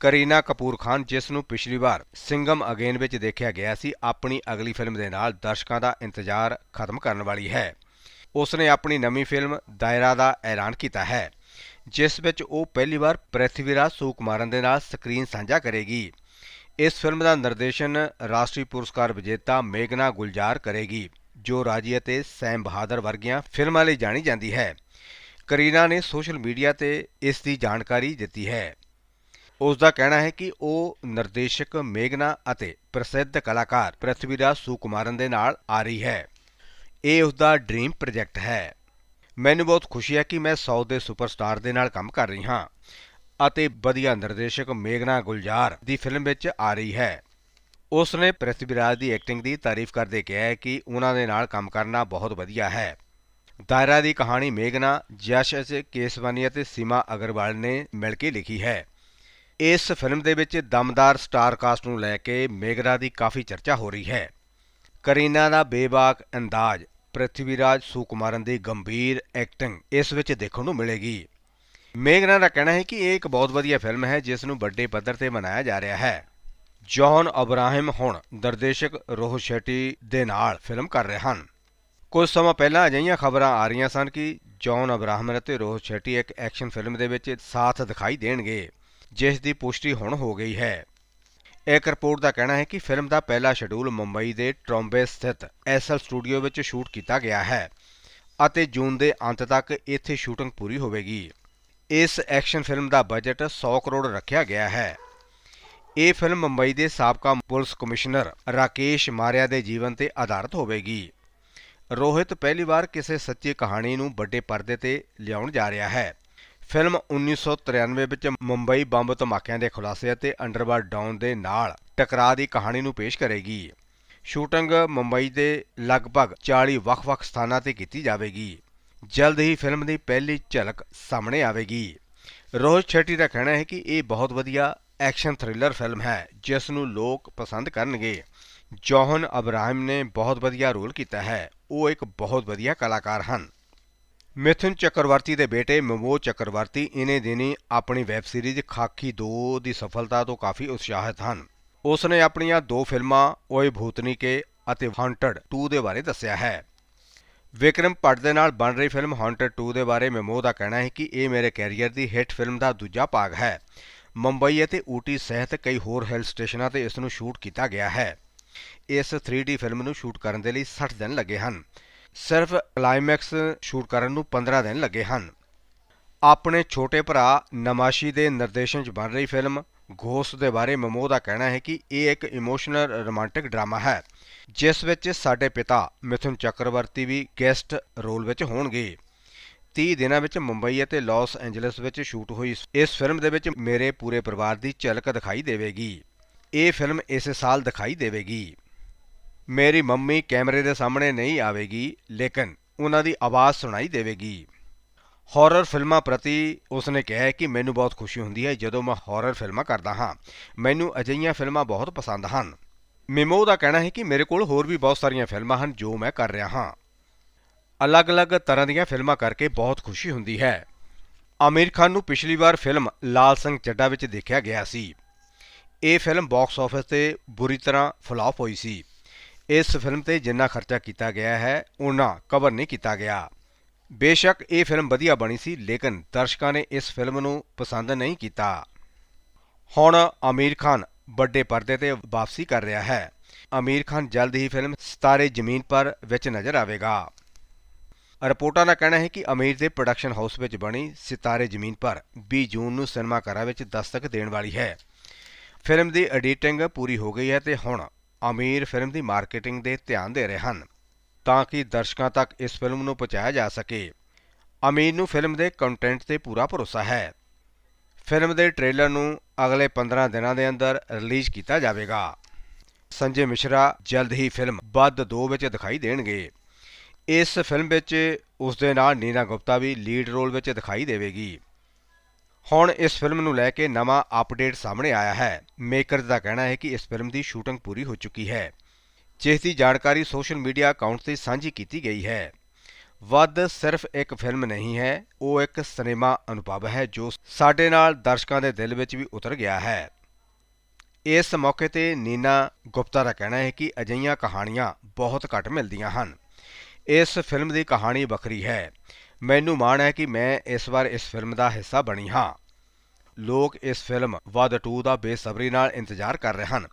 ਕਰੀਨਾ ਕਪੂਰ ਖਾਨ, ਜਿਸ ਨੂੰ ਪਿਛਲੀ ਵਾਰ ਸਿੰਗਮ ਅਗੇਨ ਵਿੱਚ ਦੇਖਿਆ ਗਿਆ ਸੀ, ਆਪਣੀ ਅਗਲੀ ਫਿਲਮ ਦੇ ਨਾਲ ਦਰਸ਼ਕਾਂ ਦਾ ਇੰਤਜ਼ਾਰ ਖਤਮ ਕਰਨ ਵਾਲੀ ਹੈ। ਉਸ ਨੇ ਆਪਣੀ ਨਵੀਂ ਫਿਲਮ ਦਾਇਰਾ ਦਾ ਐਲਾਨ ਕੀਤਾ ਹੈ, ਜਿਸ ਵਿੱਚ ਉਹ ਪਹਿਲੀ ਵਾਰ ਪ੍ਰਿਥਵੀਰਾਜ ਸੁਕੁਮਾਰਨ ਦੇ ਨਾਲ ਸਕਰੀਨ ਸਾਂਝਾ ਕਰੇਗੀ। ਇਸ ਫਿਲਮ ਦਾ ਨਿਰਦੇਸ਼ਨ ਰਾਸ਼ਟਰੀ ਪੁਰਸਕਾਰ ਵਿਜੇਤਾ ਮੇਗਨਾ ਗੁਲਜ਼ਾਰ ਕਰੇਗੀ। ਜੋ ਰਾਜੀ ਅਤੇ ਸੈਮ ਬਹਾਦਰ ਵਰਗੀਆਂ ਫਿਲਮਾਂ ਲਈ ਜਾਣੀ ਜਾਂਦੀ ਹੈ। ਕਰੀਨਾ ਨੇ ਸੋਸ਼ਲ ਮੀਡੀਆ ਤੇ ਇਸ ਦੀ ਜਾਣਕਾਰੀ ਦਿੱਤੀ ਹੈ। ਉਸ ਦਾ ਕਹਿਣਾ ਹੈ ਕਿ ਉਹ ਨਿਰਦੇਸ਼ਕ ਮੇਗਨਾ ਅਤੇ ਪ੍ਰਸਿੱਧ ਕਲਾਕਾਰ ਪ੍ਰਿਥਵੀਰਾਜ ਸੁਕੁਮਾਰਨ ਦੇ ਨਾਲ ਆ ਰਹੀ ਹੈ। ਇਹ ਉਸ ਦਾ ਡ੍ਰੀਮ ਪ੍ਰੋਜੈਕਟ ਹੈ। ਮੈਨੂੰ ਬਹੁਤ ਖੁਸ਼ੀ ਹੈ ਕਿ ਮੈਂ ਸਾਊਥ ਦੇ ਸੁਪਰਸਟਾਰ ਦੇ ਨਾਲ ਕੰਮ ਕਰ ਰਹੀ ਹਾਂ ਅਤੇ ਵਧੀਆ ਨਿਰਦੇਸ਼ਕ ਮੇਗਨਾ ਗੁਲਜ਼ਾਰ ਦੀ ਫਿਲਮ ਵਿੱਚ ਆ ਰਹੀ ਹੈ। ਉਸ ਨੇ ਪ੍ਰਿਥਵੀਰਾਜ ਦੀ ਐਕਟਿੰਗ ਦੀ ਤਾਰੀਫ ਕਰਦੇ ਕਿਹਾ ਕਿ ਉਹਨਾਂ ਦੇ ਨਾਲ ਕੰਮ ਕਰਨਾ ਬਹੁਤ ਵਧੀਆ ਹੈ। ਦਾਇਰਾ ਦੀ ਕਹਾਣੀ ਮੇਗਨਾ ਜਸ਼ ਕੇਸਵਾਨੀ ਅਤੇ ਸੀਮਾ ਅਗਰਵਾਲ ਨੇ ਮਿਲ ਕੇ ਲਿਖੀ ਹੈ। ਇਸ ਫਿਲਮ ਦੇ ਵਿੱਚ ਦਮਦਾਰ ਸਟਾਰ ਕਾਸਟ ਨੂੰ ਲੈ ਕੇ ਮੇਗਨਾ ਦੀ ਕਾਫੀ ਚਰਚਾ ਹੋ ਰਹੀ ਹੈ। ਕਰੀਨਾ ਦਾ ਬੇਬਾਕ ਅੰਦਾਜ਼, ਪ੍ਰਿਥਵੀਰਾਜ ਸੁਕੁਮਾਰਨ ਦੀ ਗੰਭੀਰ ਐਕਟਿੰਗ ਇਸ ਵਿੱਚ ਦੇਖਣ ਨੂੰ ਮਿਲੇਗੀ। ਮੇਗਨਾ ਦਾ ਕਹਿਣਾ ਹੈ ਕਿ ਇਹ ਇੱਕ ਬਹੁਤ ਵਧੀਆ ਫਿਲਮ ਹੈ, ਜਿਸ ਨੂੰ ਵੱਡੇ ਪੱਧਰ ਤੇ ਮਨਾਇਆ ਜਾ ਰਿਹਾ ਹੈ। ਜੌਨ ਅਬਰਾਹਿਮ ਹੁਣ ਨਿਰਦੇਸ਼ਕ ਰੋਹ ਸ਼ੈਟੀ ਦੇ ਨਾਲ ਫਿਲਮ ਕਰ ਰਹੇ ਹਨ। ਕੁਝ ਸਮਾਂ ਪਹਿਲਾਂ ਅਜਿਹੀਆਂ ਖਬਰਾਂ ਆ ਰਹੀਆਂ ਸਨ ਕਿ ਜੌਨ ਅਬਰਾਹਮ ਅਤੇ ਰੋਹ ਸ਼ੈਟੀ ਇੱਕ ਐਕਸ਼ਨ ਫਿਲਮ ਦੇ ਵਿੱਚ ਸਾਥ ਦਿਖਾਈ ਦੇਣਗੇ, ਜਿਸ ਦੀ ਪੁਸ਼ਟੀ ਹੁਣ ਹੋ ਗਈ ਹੈ। ਇੱਕ ਰਿਪੋਰਟ ਦਾ ਕਹਿਣਾ ਹੈ ਕਿ ਫਿਲਮ ਦਾ ਪਹਿਲਾ ਸ਼ਡਿਊਲ ਮੁੰਬਈ ਦੇ ਟ੍ਰੋਂਬੇ ਸਥਿਤ ਐਸਐਲ ਸਟੂਡੀਓ ਵਿੱਚ ਸ਼ੂਟ ਕੀਤਾ ਗਿਆ ਹੈ ਅਤੇ ਜੂਨ ਦੇ ਅੰਤ ਤੱਕ ਇੱਥੇ ਸ਼ੂਟਿੰਗ ਪੂਰੀ ਹੋਵੇਗੀ। ਇਸ ਐਕਸ਼ਨ ਫਿਲਮ ਦਾ ਬਜਟ 100 ਕਰੋੜ ਰੱਖਿਆ ਗਿਆ ਹੈ। ਇਹ ਫਿਲਮ ਮੁੰਬਈ ਦੇ ਸਾਬਕਾ ਪੁਲਿਸ ਕਮਿਸ਼ਨਰ ਰਾਕੇਸ਼ ਮਾਰਿਆ ਦੇ ਜੀਵਨ ਤੇ ਆਧਾਰਿਤ ਹੋਵੇਗੀ। ਰੋਹਿਤ ਪਹਿਲੀ ਵਾਰ ਕਿਸੇ ਸੱਚੀ ਕਹਾਣੀ ਨੂੰ ਵੱਡੇ ਪਰਦੇ ਤੇ ਲਿਆਉਣ ਜਾ ਰਿਹਾ ਹੈ। ਫਿਲਮ 1993 ਵਿੱਚ ਮੁੰਬਈ ਬੰਬ ਧਮਾਕਿਆਂ ਦੇ ਖੁਲਾਸੇ ਅਤੇ ਅੰਡਰਵਰਲਡ ਡਾਊਨ ਦੇ ਨਾਲ ਟਕਰਾਅ ਦੀ ਕਹਾਣੀ ਨੂੰ ਪੇਸ਼ ਕਰੇਗੀ। ਸ਼ੂਟਿੰਗ ਮੁੰਬਈ ਦੇ ਲਗਭਗ 40 ਵੱਖ-ਵੱਖ ਸਥਾਨਾਂ ਤੇ ਕੀਤੀ ਜਾਵੇਗੀ। ਜਲਦ ਹੀ ਫਿਲਮ ਦੀ ਪਹਿਲੀ ਝਲਕ ਸਾਹਮਣੇ ਆਵੇਗੀ। ਰੋਹਿਤ ਛੇਟੀ ਦਾ ਕਹਿਣਾ ਹੈ ਕਿ ਇਹ ਬਹੁਤ ਵਧੀਆ ਐਕਸ਼ਨ ਥ੍ਰਿਲਰ ਫਿਲਮ ਹੈ ਜਿਸ ਨੂੰ ਲੋਕ ਪਸੰਦ ਕਰਨਗੇ। ਜੋਹਨ ਅਬਰਾਹਿਮ ਨੇ ਬਹੁਤ ਵਧੀਆ ਰੋਲ ਕੀਤਾ ਹੈ। ਉਹ ਇੱਕ ਬਹੁਤ ਵਧੀਆ ਕਲਾਕਾਰ ਹਨ। ਮਿਥੁਨ ਚੱਕਰਵਰਤੀ ਦੇ ਬੇਟੇ ਮਮੋ ਚੱਕਰਵਰਤੀ ਇਨੇ ਦਿਨੀ ਆਪਣੀ ਵੈਬ ਸੀਰੀਜ਼ ਖਾਕੀ 2 ਦੀ ਸਫਲਤਾ ਤੋਂ ਕਾਫੀ ਉਤਸ਼ਾਹਿਤ ਹਨ। ਉਸ ਨੇ ਆਪਣੀਆਂ ਦੋ ਫਿਲਮਾਂ, ਓਏ ਭੂਤਨੀਕੇ ਅਤੇ ਹੰਟਡ 2 ਦੇ ਬਾਰੇ ਦੱਸਿਆ ਹੈ। ਵਿਕਰਮ ਭੱਟ ਦੇ ਨਾਲ ਬਣ ਰਹੀ ਫਿਲਮ ਹੰਟਡ 2 ਦੇ ਬਾਰੇ ਮਮੋ ਦਾ ਕਹਿਣਾ ਹੈ ਕਿ ਇਹ ਮੇਰੇ ਕੈਰੀਅਰ ਦੀ ਹਿੱਟ ਫਿਲਮ ਦਾ ਦੂਜਾ ਭਾਗ ਹੈ। ਮੁੰਬਈ ਅਤੇ ਊਟੀ ਸਹਿਤ ਕਈ ਹੋਰ ਹਿਲ ਸਟੇਸ਼ਨਾਂ ਤੇ ਇਸ ਨੂੰ ਸ਼ੂਟ ਕੀਤਾ ਗਿਆ ਹੈ। ਇਸ 3D ਫਿਲਮ ਨੂੰ ਸ਼ੂਟ ਕਰਨ ਦੇ ਲਈ 60 ਦਿਨ ਲੱਗੇ ਹਨ। ਸਿਰਫ ਕਲਾਈਮੈਕਸ ਸ਼ੂਟ ਕਰਨ ਨੂੰ 15 ਦਿਨ ਲੱਗੇ ਹਨ। ਆਪਣੇ ਛੋਟੇ ਭਰਾ ਨਮਾਸ਼ੀ ਦੇ ਨਿਰਦੇਸ਼ਨ 'ਚ ਬਣ ਰਹੀ ਫਿਲਮ ਘੋਸ ਦੇ ਬਾਰੇ ਮਮੋ ਦਾ ਕਹਿਣਾ ਹੈ ਕਿ ਇਹ ਇੱਕ ਇਮੋਸ਼ਨਲ ਰੋਮਾਂਟਿਕ ਡਰਾਮਾ ਹੈ, ਜਿਸ ਵਿੱਚ ਸਾਡੇ ਪਿਤਾ ਮਿਥੁਨ ਚੱਕਰਵਰਤੀ ਵੀ ਗੈਸਟ ਰੋਲ ਵਿੱਚ ਹੋਣਗੇ। 30 ਦਿਨਾਂ ਵਿੱਚ ਮੁੰਬਈ ਅਤੇ ਲਾਸ ਐਂਜਲਸ ਵਿੱਚ ਸ਼ੂਟ ਹੋਈ ਇਸ ਫਿਲਮ ਦੇ ਵਿੱਚ ਮੇਰੇ ਪੂਰੇ ਪਰਿਵਾਰ ਦੀ ਝਲਕ ਦਿਖਾਈ ਦੇਵੇਗੀ। ਇਹ ਫਿਲਮ ਇਸੇ ਸਾਲ ਦਿਖਾਈ ਦੇਵੇਗੀ। ਮੇਰੀ ਮੰਮੀ ਕੈਮਰੇ ਦੇ ਸਾਹਮਣੇ ਨਹੀਂ ਆਵੇਗੀ, ਲੇਕਿਨ ਉਹਨਾਂ ਦੀ ਆਵਾਜ਼ ਸੁਣਾਈ ਦੇਵੇਗੀ। ਹਾਰਰ ਫਿਲਮਾਂ ਪ੍ਰਤੀ ਉਸਨੇ ਕਿਹਾ ਹੈ ਕਿ ਮੈਨੂੰ ਬਹੁਤ ਖੁਸ਼ੀ ਹੁੰਦੀ ਹੈ ਜਦੋਂ ਮੈਂ ਹਾਰਰ ਫਿਲਮਾਂ ਕਰਦਾ ਹਾਂ। ਮੈਨੂੰ ਅਜਿਹੀਆਂ ਫਿਲਮਾਂ ਬਹੁਤ ਪਸੰਦ ਹਨ। ਮਿਮੋ ਦਾ ਕਹਿਣਾ ਹੈ ਕਿ ਮੇਰੇ ਕੋਲ ਹੋਰ ਵੀ ਬਹੁਤ ਸਾਰੀਆਂ ਫਿਲਮਾਂ ਹਨ ਜੋ ਮੈਂ ਕਰ ਰਿਹਾ ਹਾਂ। ਅਲੱਗ-ਅਲੱਗ ਤਰ੍ਹਾਂ ਦੀਆਂ ਫਿਲਮਾਂ ਕਰਕੇ ਬਹੁਤ ਖੁਸ਼ੀ ਹੁੰਦੀ ਹੈ। ਆਮਿਰ ਖਾਨ ਨੂੰ ਪਿਛਲੀ ਵਾਰ ਫਿਲਮ ਲਾਲ ਸਿੰਘ ਚੱਡਾ ਵਿੱਚ ਦੇਖਿਆ ਗਿਆ ਸੀ। ਇਹ ਫਿਲਮ ਬਾਕਸ ਆਫਿਸ ਤੇ ਬੁਰੀ ਤਰ੍ਹਾਂ ਫਲਾਪ ਹੋਈ ਸੀ। ਇਸ ਫਿਲਮ ਤੇ ਜਿੰਨਾ ਖਰਚਾ ਕੀਤਾ ਗਿਆ ਹੈ ਉਹਨਾਂ ਕਵਰ ਨਹੀਂ ਕੀਤਾ ਗਿਆ। ਬੇਸ਼ੱਕ ਇਹ ਫਿਲਮ ਵਧੀਆ ਬਣੀ ਸੀ, ਲੇਕਿਨ ਦਰਸ਼ਕਾਂ ਨੇ ਇਸ ਫਿਲਮ ਨੂੰ ਪਸੰਦ ਨਹੀਂ ਕੀਤਾ। ਹੁਣ ਆਮਿਰ ਖਾਨ ਵੱਡੇ ਪਰਦੇ ਤੇ ਵਾਪਸੀ ਕਰ ਰਿਹਾ ਹੈ। ਆਮਿਰ ਖਾਨ ਜਲਦ ਹੀ ਫਿਲਮ ਸਿਤਾਰੇ ਜ਼ਮੀਨ ਪਰ ਵਿੱਚ ਨਜ਼ਰ ਆਵੇਗਾ। ਰਿਪੋਰਟਾਂ ਦਾ ਕਹਿਣਾ ਹੈ ਕਿ ਅਮੀਰ ਦੇ ਪ੍ਰੋਡਕਸ਼ਨ ਹਾਊਸ ਵਿੱਚ ਬਣੀ ਸਿਤਾਰੇ ਜ਼ਮੀਨ ਪਰ 20 ਜੂਨ ਨੂੰ ਸਿਨੇਮਾ ਘਰਾਂ ਵਿੱਚ ਦਸਤਕ ਦੇਣ ਵਾਲੀ ਹੈ। ਫਿਲਮ ਦੀ ਐਡੀਟਿੰਗ ਪੂਰੀ ਹੋ ਗਈ ਹੈ ਤੇ ਹੁਣ ਅਮੀਰ ਫਿਲਮ ਦੀ ਮਾਰਕੀਟਿੰਗ ਦੇ ਧਿਆਨ ਦੇ ਰਹੇ ਹਨ ਤਾਂ ਕਿ ਦਰਸ਼ਕਾਂ ਤੱਕ ਇਸ ਫਿਲਮ ਨੂੰ ਪਹੁੰਚਾਇਆ ਜਾ ਸਕੇ। ਅਮੀਰ ਨੂੰ ਫਿਲਮ ਦੇ ਕੰਟੈਂਟ ਤੇ ਪੂਰਾ ਭਰੋਸਾ ਹੈ। ਫਿਲਮ ਦੇ ਟ੍ਰੇਲਰ ਨੂੰ ਅਗਲੇ 15 ਦਿਨਾਂ ਦੇ ਅੰਦਰ ਰਿਲੀਜ਼ ਕੀਤਾ ਜਾਵੇਗਾ। ਸੰਜੇ ਮਿਸ਼ਰਾ ਜਲਦ ਹੀ ਫਿਲਮ ਬੱਦ 2 ਵਿੱਚ ਦਿਖਾਈ ਦੇਣਗੇ। ਇਸ ਫਿਲਮ ਵਿੱਚ ਉਸ ਦੇ ਨਾਲ ਨੀਨਾ ਗੁਪਤਾ ਵੀ ਲੀਡ ਰੋਲ ਵਿੱਚ ਦਿਖਾਈ ਦੇਵੇਗੀ। ਹੁਣ ਇਸ ਫਿਲਮ ਨੂੰ ਲੈ ਕੇ ਨਵਾਂ ਅਪਡੇਟ ਸਾਹਮਣੇ ਆਇਆ ਹੈ। ਮੇਕਰਜ਼ ਦਾ ਕਹਿਣਾ ਹੈ ਕਿ ਇਸ ਫਿਲਮ ਦੀ ਸ਼ੂਟਿੰਗ ਪੂਰੀ ਹੋ ਚੁੱਕੀ ਹੈ, ਜਿਸ ਦੀ ਜਾਣਕਾਰੀ ਸੋਸ਼ਲ ਮੀਡੀਆ ਅਕਾਊਂਟ ਤੇ ਸਾਂਝੀ ਕੀਤੀ ਗਈ ਹੈ। ਵੱਧ ਸਿਰਫ ਇੱਕ ਫਿਲਮ ਨਹੀਂ ਹੈ, ਉਹ ਇੱਕ ਸਿਨੇਮਾ ਅਨੁਭਵ ਹੈ ਜੋ ਸਾਡੇ ਨਾਲ ਦਰਸ਼ਕਾਂ ਦੇ ਦਿਲ ਵਿੱਚ ਵੀ ਉਤਰ ਗਿਆ ਹੈ। ਇਸ ਮੌਕੇ ਤੇ ਨੀਨਾ ਗੁਪਤਾ ਦਾ ਕਹਿਣਾ ਹੈ ਕਿ ਅਜਿਹੀਆਂ ਕਹਾਣੀਆਂ ਬਹੁਤ ਘੱਟ ਮਿਲਦੀਆਂ ਹਨ। ਇਸ ਫਿਲਮ ਦੀ ਕਹਾਣੀ ਵੱਖਰੀ ਹੈ। ਮੈਨੂੰ ਮਾਣ ਹੈ ਕਿ ਮੈਂ ਇਸ ਵਾਰ ਇਸ ਫਿਲਮ ਦਾ ਹਿੱਸਾ ਬਣੀ ਹਾਂ। ਲੋਕ ਇਸ ਫਿਲਮ ਵਦ 2 ਦਾ ਬੇਸਬਰੀ ਨਾਲ ਇੰਤਜ਼ਾਰ ਕਰ ਰਹੇ ਹਨ।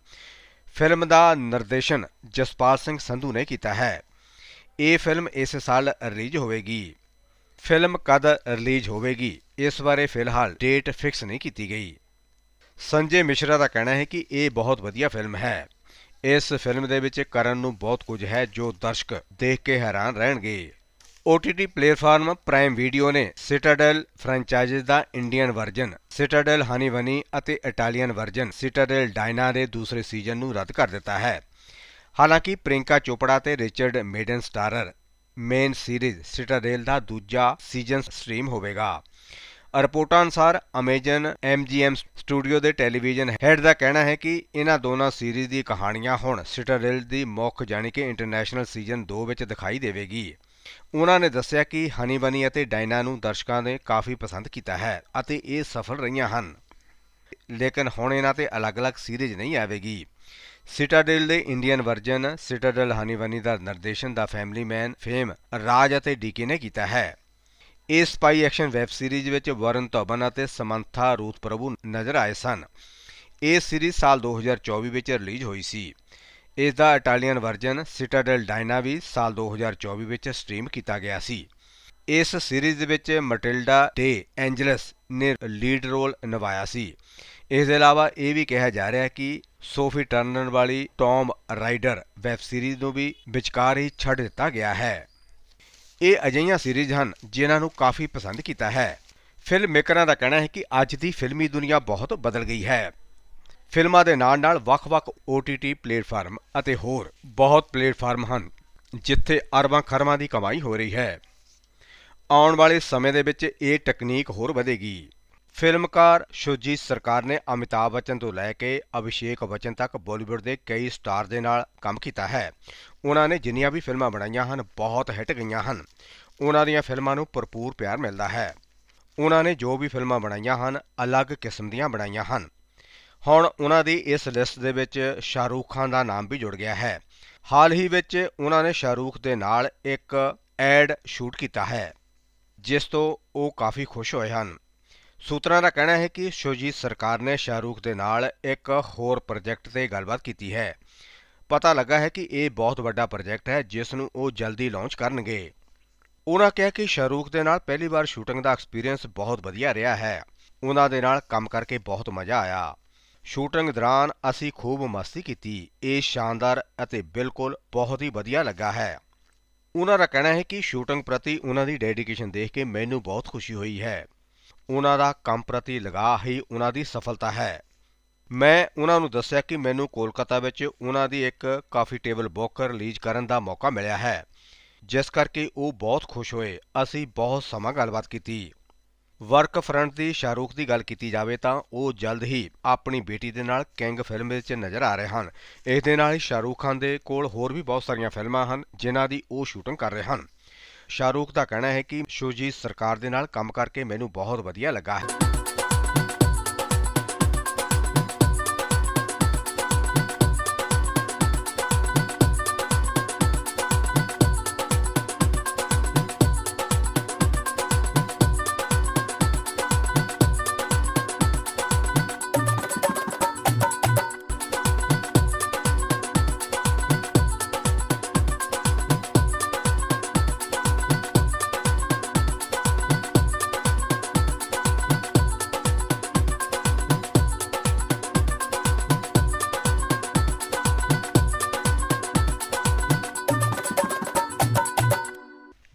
ਫਿਲਮ ਦਾ ਨਿਰਦੇਸ਼ਨ ਜਸਪਾਲ ਸਿੰਘ ਸੰਧੂ ਨੇ ਕੀਤਾ ਹੈ। ਇਹ ਫਿਲਮ ਇਸ ਸਾਲ ਰਿਲੀਜ਼ ਹੋਵੇਗੀ। ਫਿਲਮ ਕਦ ਰਿਲੀਜ਼ ਹੋਵੇਗੀ, ਇਸ ਬਾਰੇ ਫਿਲਹਾਲ ਡੇਟ ਫਿਕਸ ਨਹੀਂ ਕੀਤੀ ਗਈ। ਸੰਜੇ ਮਿਸ਼ਰਾ ਦਾ ਕਹਿਣਾ ਹੈ ਕਿ ਇਹ ਬਹੁਤ ਵਧੀਆ ਫਿਲਮ ਹੈ। ਇਸ ਫਿਲਮ ਦੇ ਵਿੱਚ ਕਰਨ ਨੂੰ ਬਹੁਤ ਕੁਝ ਹੈ ਜੋ ਦਰਸ਼ਕ ਦੇਖ ਕੇ ਹੈਰਾਨ ਰਹਿਣਗੇ। OTT ਪਲੇਟਫਾਰਮ ਪ੍ਰਾਈਮ ਵੀਡੀਓ ਨੇ ਸਿਟਾਡਲ ਫਰੈਂਚਾਈਜ਼ਸ ਦਾ ਇੰਡੀਅਨ ਵਰਜਨ ਸਿਟਾਡਲ ਹਨੀਵਨੀ ਅਤੇ ਇਟਾਲੀਅਨ ਵਰਜਨ ਸਿਟਾਡਲ ਡਾਇਨਾ ਦੇ ਦੂਸਰੇ ਸੀਜ਼ਨ ਨੂੰ ਰੱਦ ਕਰ ਦਿੱਤਾ ਹੈ। ਹਾਲਾਂਕਿ ਪ੍ਰਿੰਕਾ ਚੋਪੜਾ ਤੇ Richard Madden starrer main series Citadel ਦਾ ਦੂਜਾ ਸੀਜ਼ਨ ਸਟ੍ਰੀਮ ਹੋਵੇਗਾ। ਰਿਪੋਰਟਾਂ ਅਨੁਸਾਰ ਅਮੇਜ਼ਨ MGM ਸਟੂਡੀਓ ਦੇ ਟੈਲੀਵਿਜ਼ਨ ਹੈਡ ਦਾ ਕਹਿਣਾ ਹੈ ਕਿ ਇਹਨਾਂ ਦੋਨਾਂ ਸੀਰੀਜ਼ ਦੀ ਕਹਾਣੀਆਂ ਹੁਣ ਸਿਟਾਡਲ ਦੀ ਮੁੱਖ ਜਾਣੀ ਕਿ ਇੰਟਰਨੈਸ਼ਨਲ ਸੀਜ਼ਨ 2 ਵਿੱਚ ਦਿਖਾਈ ਦੇਵੇਗੀ। ਉਹਨਾਂ ਨੇ ਦੱਸਿਆ ਕਿ ਹਨੀ ਬਨੀ ਅਤੇ ਡਾਇਨਾ ਨੂੰ ਦਰਸ਼ਕਾਂ ਨੇ ਕਾਫੀ ਪਸੰਦ ਕੀਤਾ ਹੈ ਅਤੇ ਇਹ ਸਫਲ ਰਹੀਆਂ ਹਨ। ਲੇਕਿਨ ਹੁਣ ਇਹਨਾਂ ਤੇ ਅਲੱਗ-ਅਲੱਗ ਸੀਰੀਜ਼ ਨਹੀਂ ਆਵੇਗੀ। ਸਿਟਾਡਲ ਦੇ ਇੰਡੀਅਨ ਵਰਜਨ ਸਿਟਾਡਲ ਹਨੀਵਨੀ ਦਾ ਨਿਰਦੇਸ਼ਨ ਦਾ ਫੈਮਿਲੀ ਮੈਨ ਫੇਮ ਰਾਜ ਅਤੇ ਡੀਕੇ ਨੇ ਕੀਤਾ ਹੈ। ਇਸ ਸਪਾਈ ਐਕਸ਼ਨ ਵੈਬ ਸੀਰੀਜ਼ ਵਿੱਚ ਵਰਨ ਧਵਨ ਅਤੇ ਸਮੰਥਾ ਰੂਥ ਪ੍ਰਭੂ ਨਜ਼ਰ ਆਏ ਸਨ। ਇਹ ਸੀਰੀਜ਼ ਸਾਲ 2024 ਵਿੱਚ ਰਿਲੀਜ਼ ਹੋਈ ਸੀ। ਇਸ ਦਾ ਇਟਾਲੀਅਨ ਵਰਜਨ ਸਿਟਾਡਲ ਡਾਇਨਾ ਵੀ ਸਾਲ 2024 ਵਿੱਚ ਸਟ੍ਰੀਮ ਕੀਤਾ ਗਿਆ ਸੀ। ਇਸ ਸੀਰੀਜ਼ ਵਿੱਚ ਮਟਿਲਡਾ ਡੇ ਐਂਜਲਸ ਨੇ ਲੀਡ ਰੋਲ ਨਿਭਾਇਆ ਸੀ। ਇਸ ਦੇ ਇਲਾਵਾ ਇਹ ਵੀ ਕਿਹਾ ਜਾ ਰਿਹਾ ਕਿ ਸੋਫੀ ਟਰਨਰ ਵਾਲੀ ਟੌਮ ਰਾਈਡਰ ਵੈਬ ਸੀਰੀਜ਼ ਨੂੰ ਵੀ ਵਿਚਕਾਰ ਹੀ ਛੱਡ ਦਿੱਤਾ ਗਿਆ ਹੈ। ਇਹ ਅਜਿਹੀਆਂ ਸੀਰੀਜ਼ ਹਨ ਜਿਨ੍ਹਾਂ ਨੂੰ ਕਾਫੀ ਪਸੰਦ ਕੀਤਾ ਹੈ। ਫਿਲਮ ਮੇਕਰਾਂ ਦਾ ਕਹਿਣਾ ਹੈ ਕਿ ਅੱਜ ਦੀ ਫਿਲਮੀ ਦੁਨੀਆ ਬਹੁਤ ਬਦਲ ਗਈ ਹੈ। ਫਿਲਮਾਂ ਦੇ ਨਾਲ-ਨਾਲ ਵੱਖ-ਵੱਖ OTT ਪਲੇਟਫਾਰਮ ਅਤੇ ਹੋਰ ਬਹੁਤ ਪਲੇਟਫਾਰਮ ਹਨ, ਜਿੱਥੇ ਅਰਬਾਂ ਖਰਬਾਂ ਦੀ ਕਮਾਈ ਹੋ ਰਹੀ ਹੈ। ਆਉਣ ਵਾਲੇ ਸਮੇਂ ਦੇ ਵਿੱਚ ਇਹ ਟੈਕਨੀਕ ਹੋਰ ਵਧੇਗੀ। ਫਿਲਮਕਾਰ ਸ਼ੁਜੀਤ ਸਰਕਾਰ ਨੇ ਅਮਿਤਾਭ ਬੱਚਨ ਤੋਂ ਲੈ ਕੇ ਅਭਿਸ਼ੇਕ ਬੱਚਨ ਤੱਕ ਬਾਲੀਵੁੱਡ ਦੇ ਕਈ ਸਟਾਰ ਦੇ ਨਾਲ ਕੰਮ ਕੀਤਾ ਹੈ। ਉਹਨਾਂ ਨੇ ਜਿੰਨੀਆਂ ਵੀ ਫਿਲਮਾਂ ਬਣਾਈਆਂ ਹਨ, ਬਹੁਤ ਹਿੱਟ ਗਈਆਂ ਹਨ। ਉਹਨਾਂ ਦੀਆਂ ਫਿਲਮਾਂ ਨੂੰ ਭਰਪੂਰ ਪਿਆਰ ਮਿਲਦਾ ਹੈ। ਉਹਨਾਂ ਨੇ ਜੋ ਵੀ ਫਿਲਮਾਂ ਬਣਾਈਆਂ ਹਨ, ਅਲੱਗ ਕਿਸਮ ਦੀਆਂ ਬਣਾਈਆਂ ਹਨ। ਹੁਣ ਉਹਨਾਂ ਦੀ ਇਸ ਲਿਸਟ ਦੇ ਵਿੱਚ ਸ਼ਾਹਰੂਖ ਖਾਨ ਦਾ ਨਾਮ ਵੀ ਜੁੜ ਗਿਆ ਹੈ। ਹਾਲ ਹੀ ਵਿੱਚ ਉਹਨਾਂ ਨੇ ਸ਼ਾਹਰੂਖ ਦੇ ਨਾਲ ਇੱਕ ਐਡ ਸ਼ੂਟ ਕੀਤਾ ਹੈ, ਜਿਸ ਤੋਂ ਉਹ ਕਾਫੀ ਖੁਸ਼ ਹੋਏ ਹਨ। ਸੂਤਰਾਂ ਦਾ ਕਹਿਣਾ ਹੈ ਕਿ ਸ਼ੋਜੀਤ ਸਰਕਾਰ ਨੇ ਸ਼ਾਹਰੂਖ ਦੇ ਨਾਲ ਇੱਕ ਹੋਰ ਪ੍ਰੋਜੈਕਟ ਤੇ ਗੱਲਬਾਤ ਕੀਤੀ ਹੈ। ਪਤਾ ਲੱਗਾ ਹੈ ਕਿ ਇਹ ਬਹੁਤ ਵੱਡਾ ਪ੍ਰੋਜੈਕਟ ਹੈ, ਜਿਸ ਨੂੰ ਉਹ ਜਲਦੀ ਲਾਂਚ ਕਰਨਗੇ। ਉਹਨਾਂ ਕਿਹਾ ਕਿ ਸ਼ਾਹਰੂਖ ਦੇ ਨਾਲ ਪਹਿਲੀ ਵਾਰ ਸ਼ੂਟਿੰਗ ਦਾ ਐਕਸਪੀਰੀਅੰਸ ਬਹੁਤ ਵਧੀਆ ਰਿਹਾ ਹੈ। ਉਹਨਾਂ ਦੇ ਨਾਲ ਕੰਮ ਕਰਕੇ ਬਹੁਤ ਮਜ਼ਾ ਆਇਆ। ਸ਼ੂਟਿੰਗ ਦੌਰਾਨ ਅਸੀਂ ਖੂਬ ਮਸਤੀ ਕੀਤੀ। ਇਹ ਸ਼ਾਨਦਾਰ ਅਤੇ ਬਿਲਕੁਲ ਬਹੁਤ ਹੀ ਵਧੀਆ ਲੱਗਾ ਹੈ। ਉਹਨਾਂ ਦਾ ਕਹਿਣਾ ਹੈ ਕਿ ਸ਼ੂਟਿੰਗ ਪ੍ਰਤੀ ਉਹਨਾਂ ਦੀ ਡੈਡੀਕੇਸ਼ਨ ਦੇਖ ਕੇ ਮੈਨੂੰ ਬਹੁਤ ਖੁਸ਼ੀ ਹੋਈ ਹੈ। ਉਹਨਾਂ ਦਾ ਕੰਮ ਪ੍ਰਤੀ ਲਗਾਅ ਹੀ ਉਹਨਾਂ ਦੀ ਸਫਲਤਾ ਹੈ। ਮੈਂ ਉਹਨਾਂ ਨੂੰ ਦੱਸਿਆ ਕਿ ਮੈਨੂੰ ਕੋਲਕਾਤਾ ਵਿੱਚ ਉਹਨਾਂ ਦੀ ਇੱਕ ਕਾਫੀ ਟੇਬਲ ਬੁੱਕ ਰਿਲੀਜ਼ ਕਰਨ ਦਾ ਮੌਕਾ ਮਿਲਿਆ ਹੈ। ਜਿਸ ਕਰਕੇ ਉਹ ਬਹੁਤ ਖੁਸ਼ ਹੋਏ। ਅਸੀਂ ਬਹੁਤ ਸਮਾਂ ਗੱਲਬਾਤ ਕੀਤੀ। ਵਰਕ ਫਰੰਟ ਦੀ ਸ਼ਾਹਰੂਖ ਦੀ ਗੱਲ ਕੀਤੀ ਜਾਵੇ ਤਾਂ ਉਹ ਜਲਦ ਹੀ ਆਪਣੀ ਬੇਟੀ ਦੇ ਨਾਲ ਕਿੰਗ ਫਿਲਮ ਵਿੱਚ ਨਜ਼ਰ ਆ ਰਹੇ ਹਨ। ਇਸ ਦੇ ਨਾਲ ਹੀ ਸ਼ਾਹਰੂਖ ਖਾਨ ਦੇ ਕੋਲ ਹੋਰ ਵੀ ਬਹੁਤ ਸਾਰੀਆਂ ਫਿਲਮਾਂ ਹਨ ਜਿਨ੍ਹਾਂ ਦੀ ਉਹ ਸ਼ੂਟਿੰਗ ਕਰ ਰਹੇ ਹਨ। ਸ਼ਾਹਰੂਖ ਦਾ ਕਹਿਣਾ ਹੈ ਕਿ ਸ਼ੋਜੀ ਸਰਕਾਰ ਦੇ ਨਾਲ ਕੰਮ ਕਰਕੇ ਮੈਨੂੰ ਬਹੁਤ ਵਧੀਆ ਲੱਗਾ ਹੈ।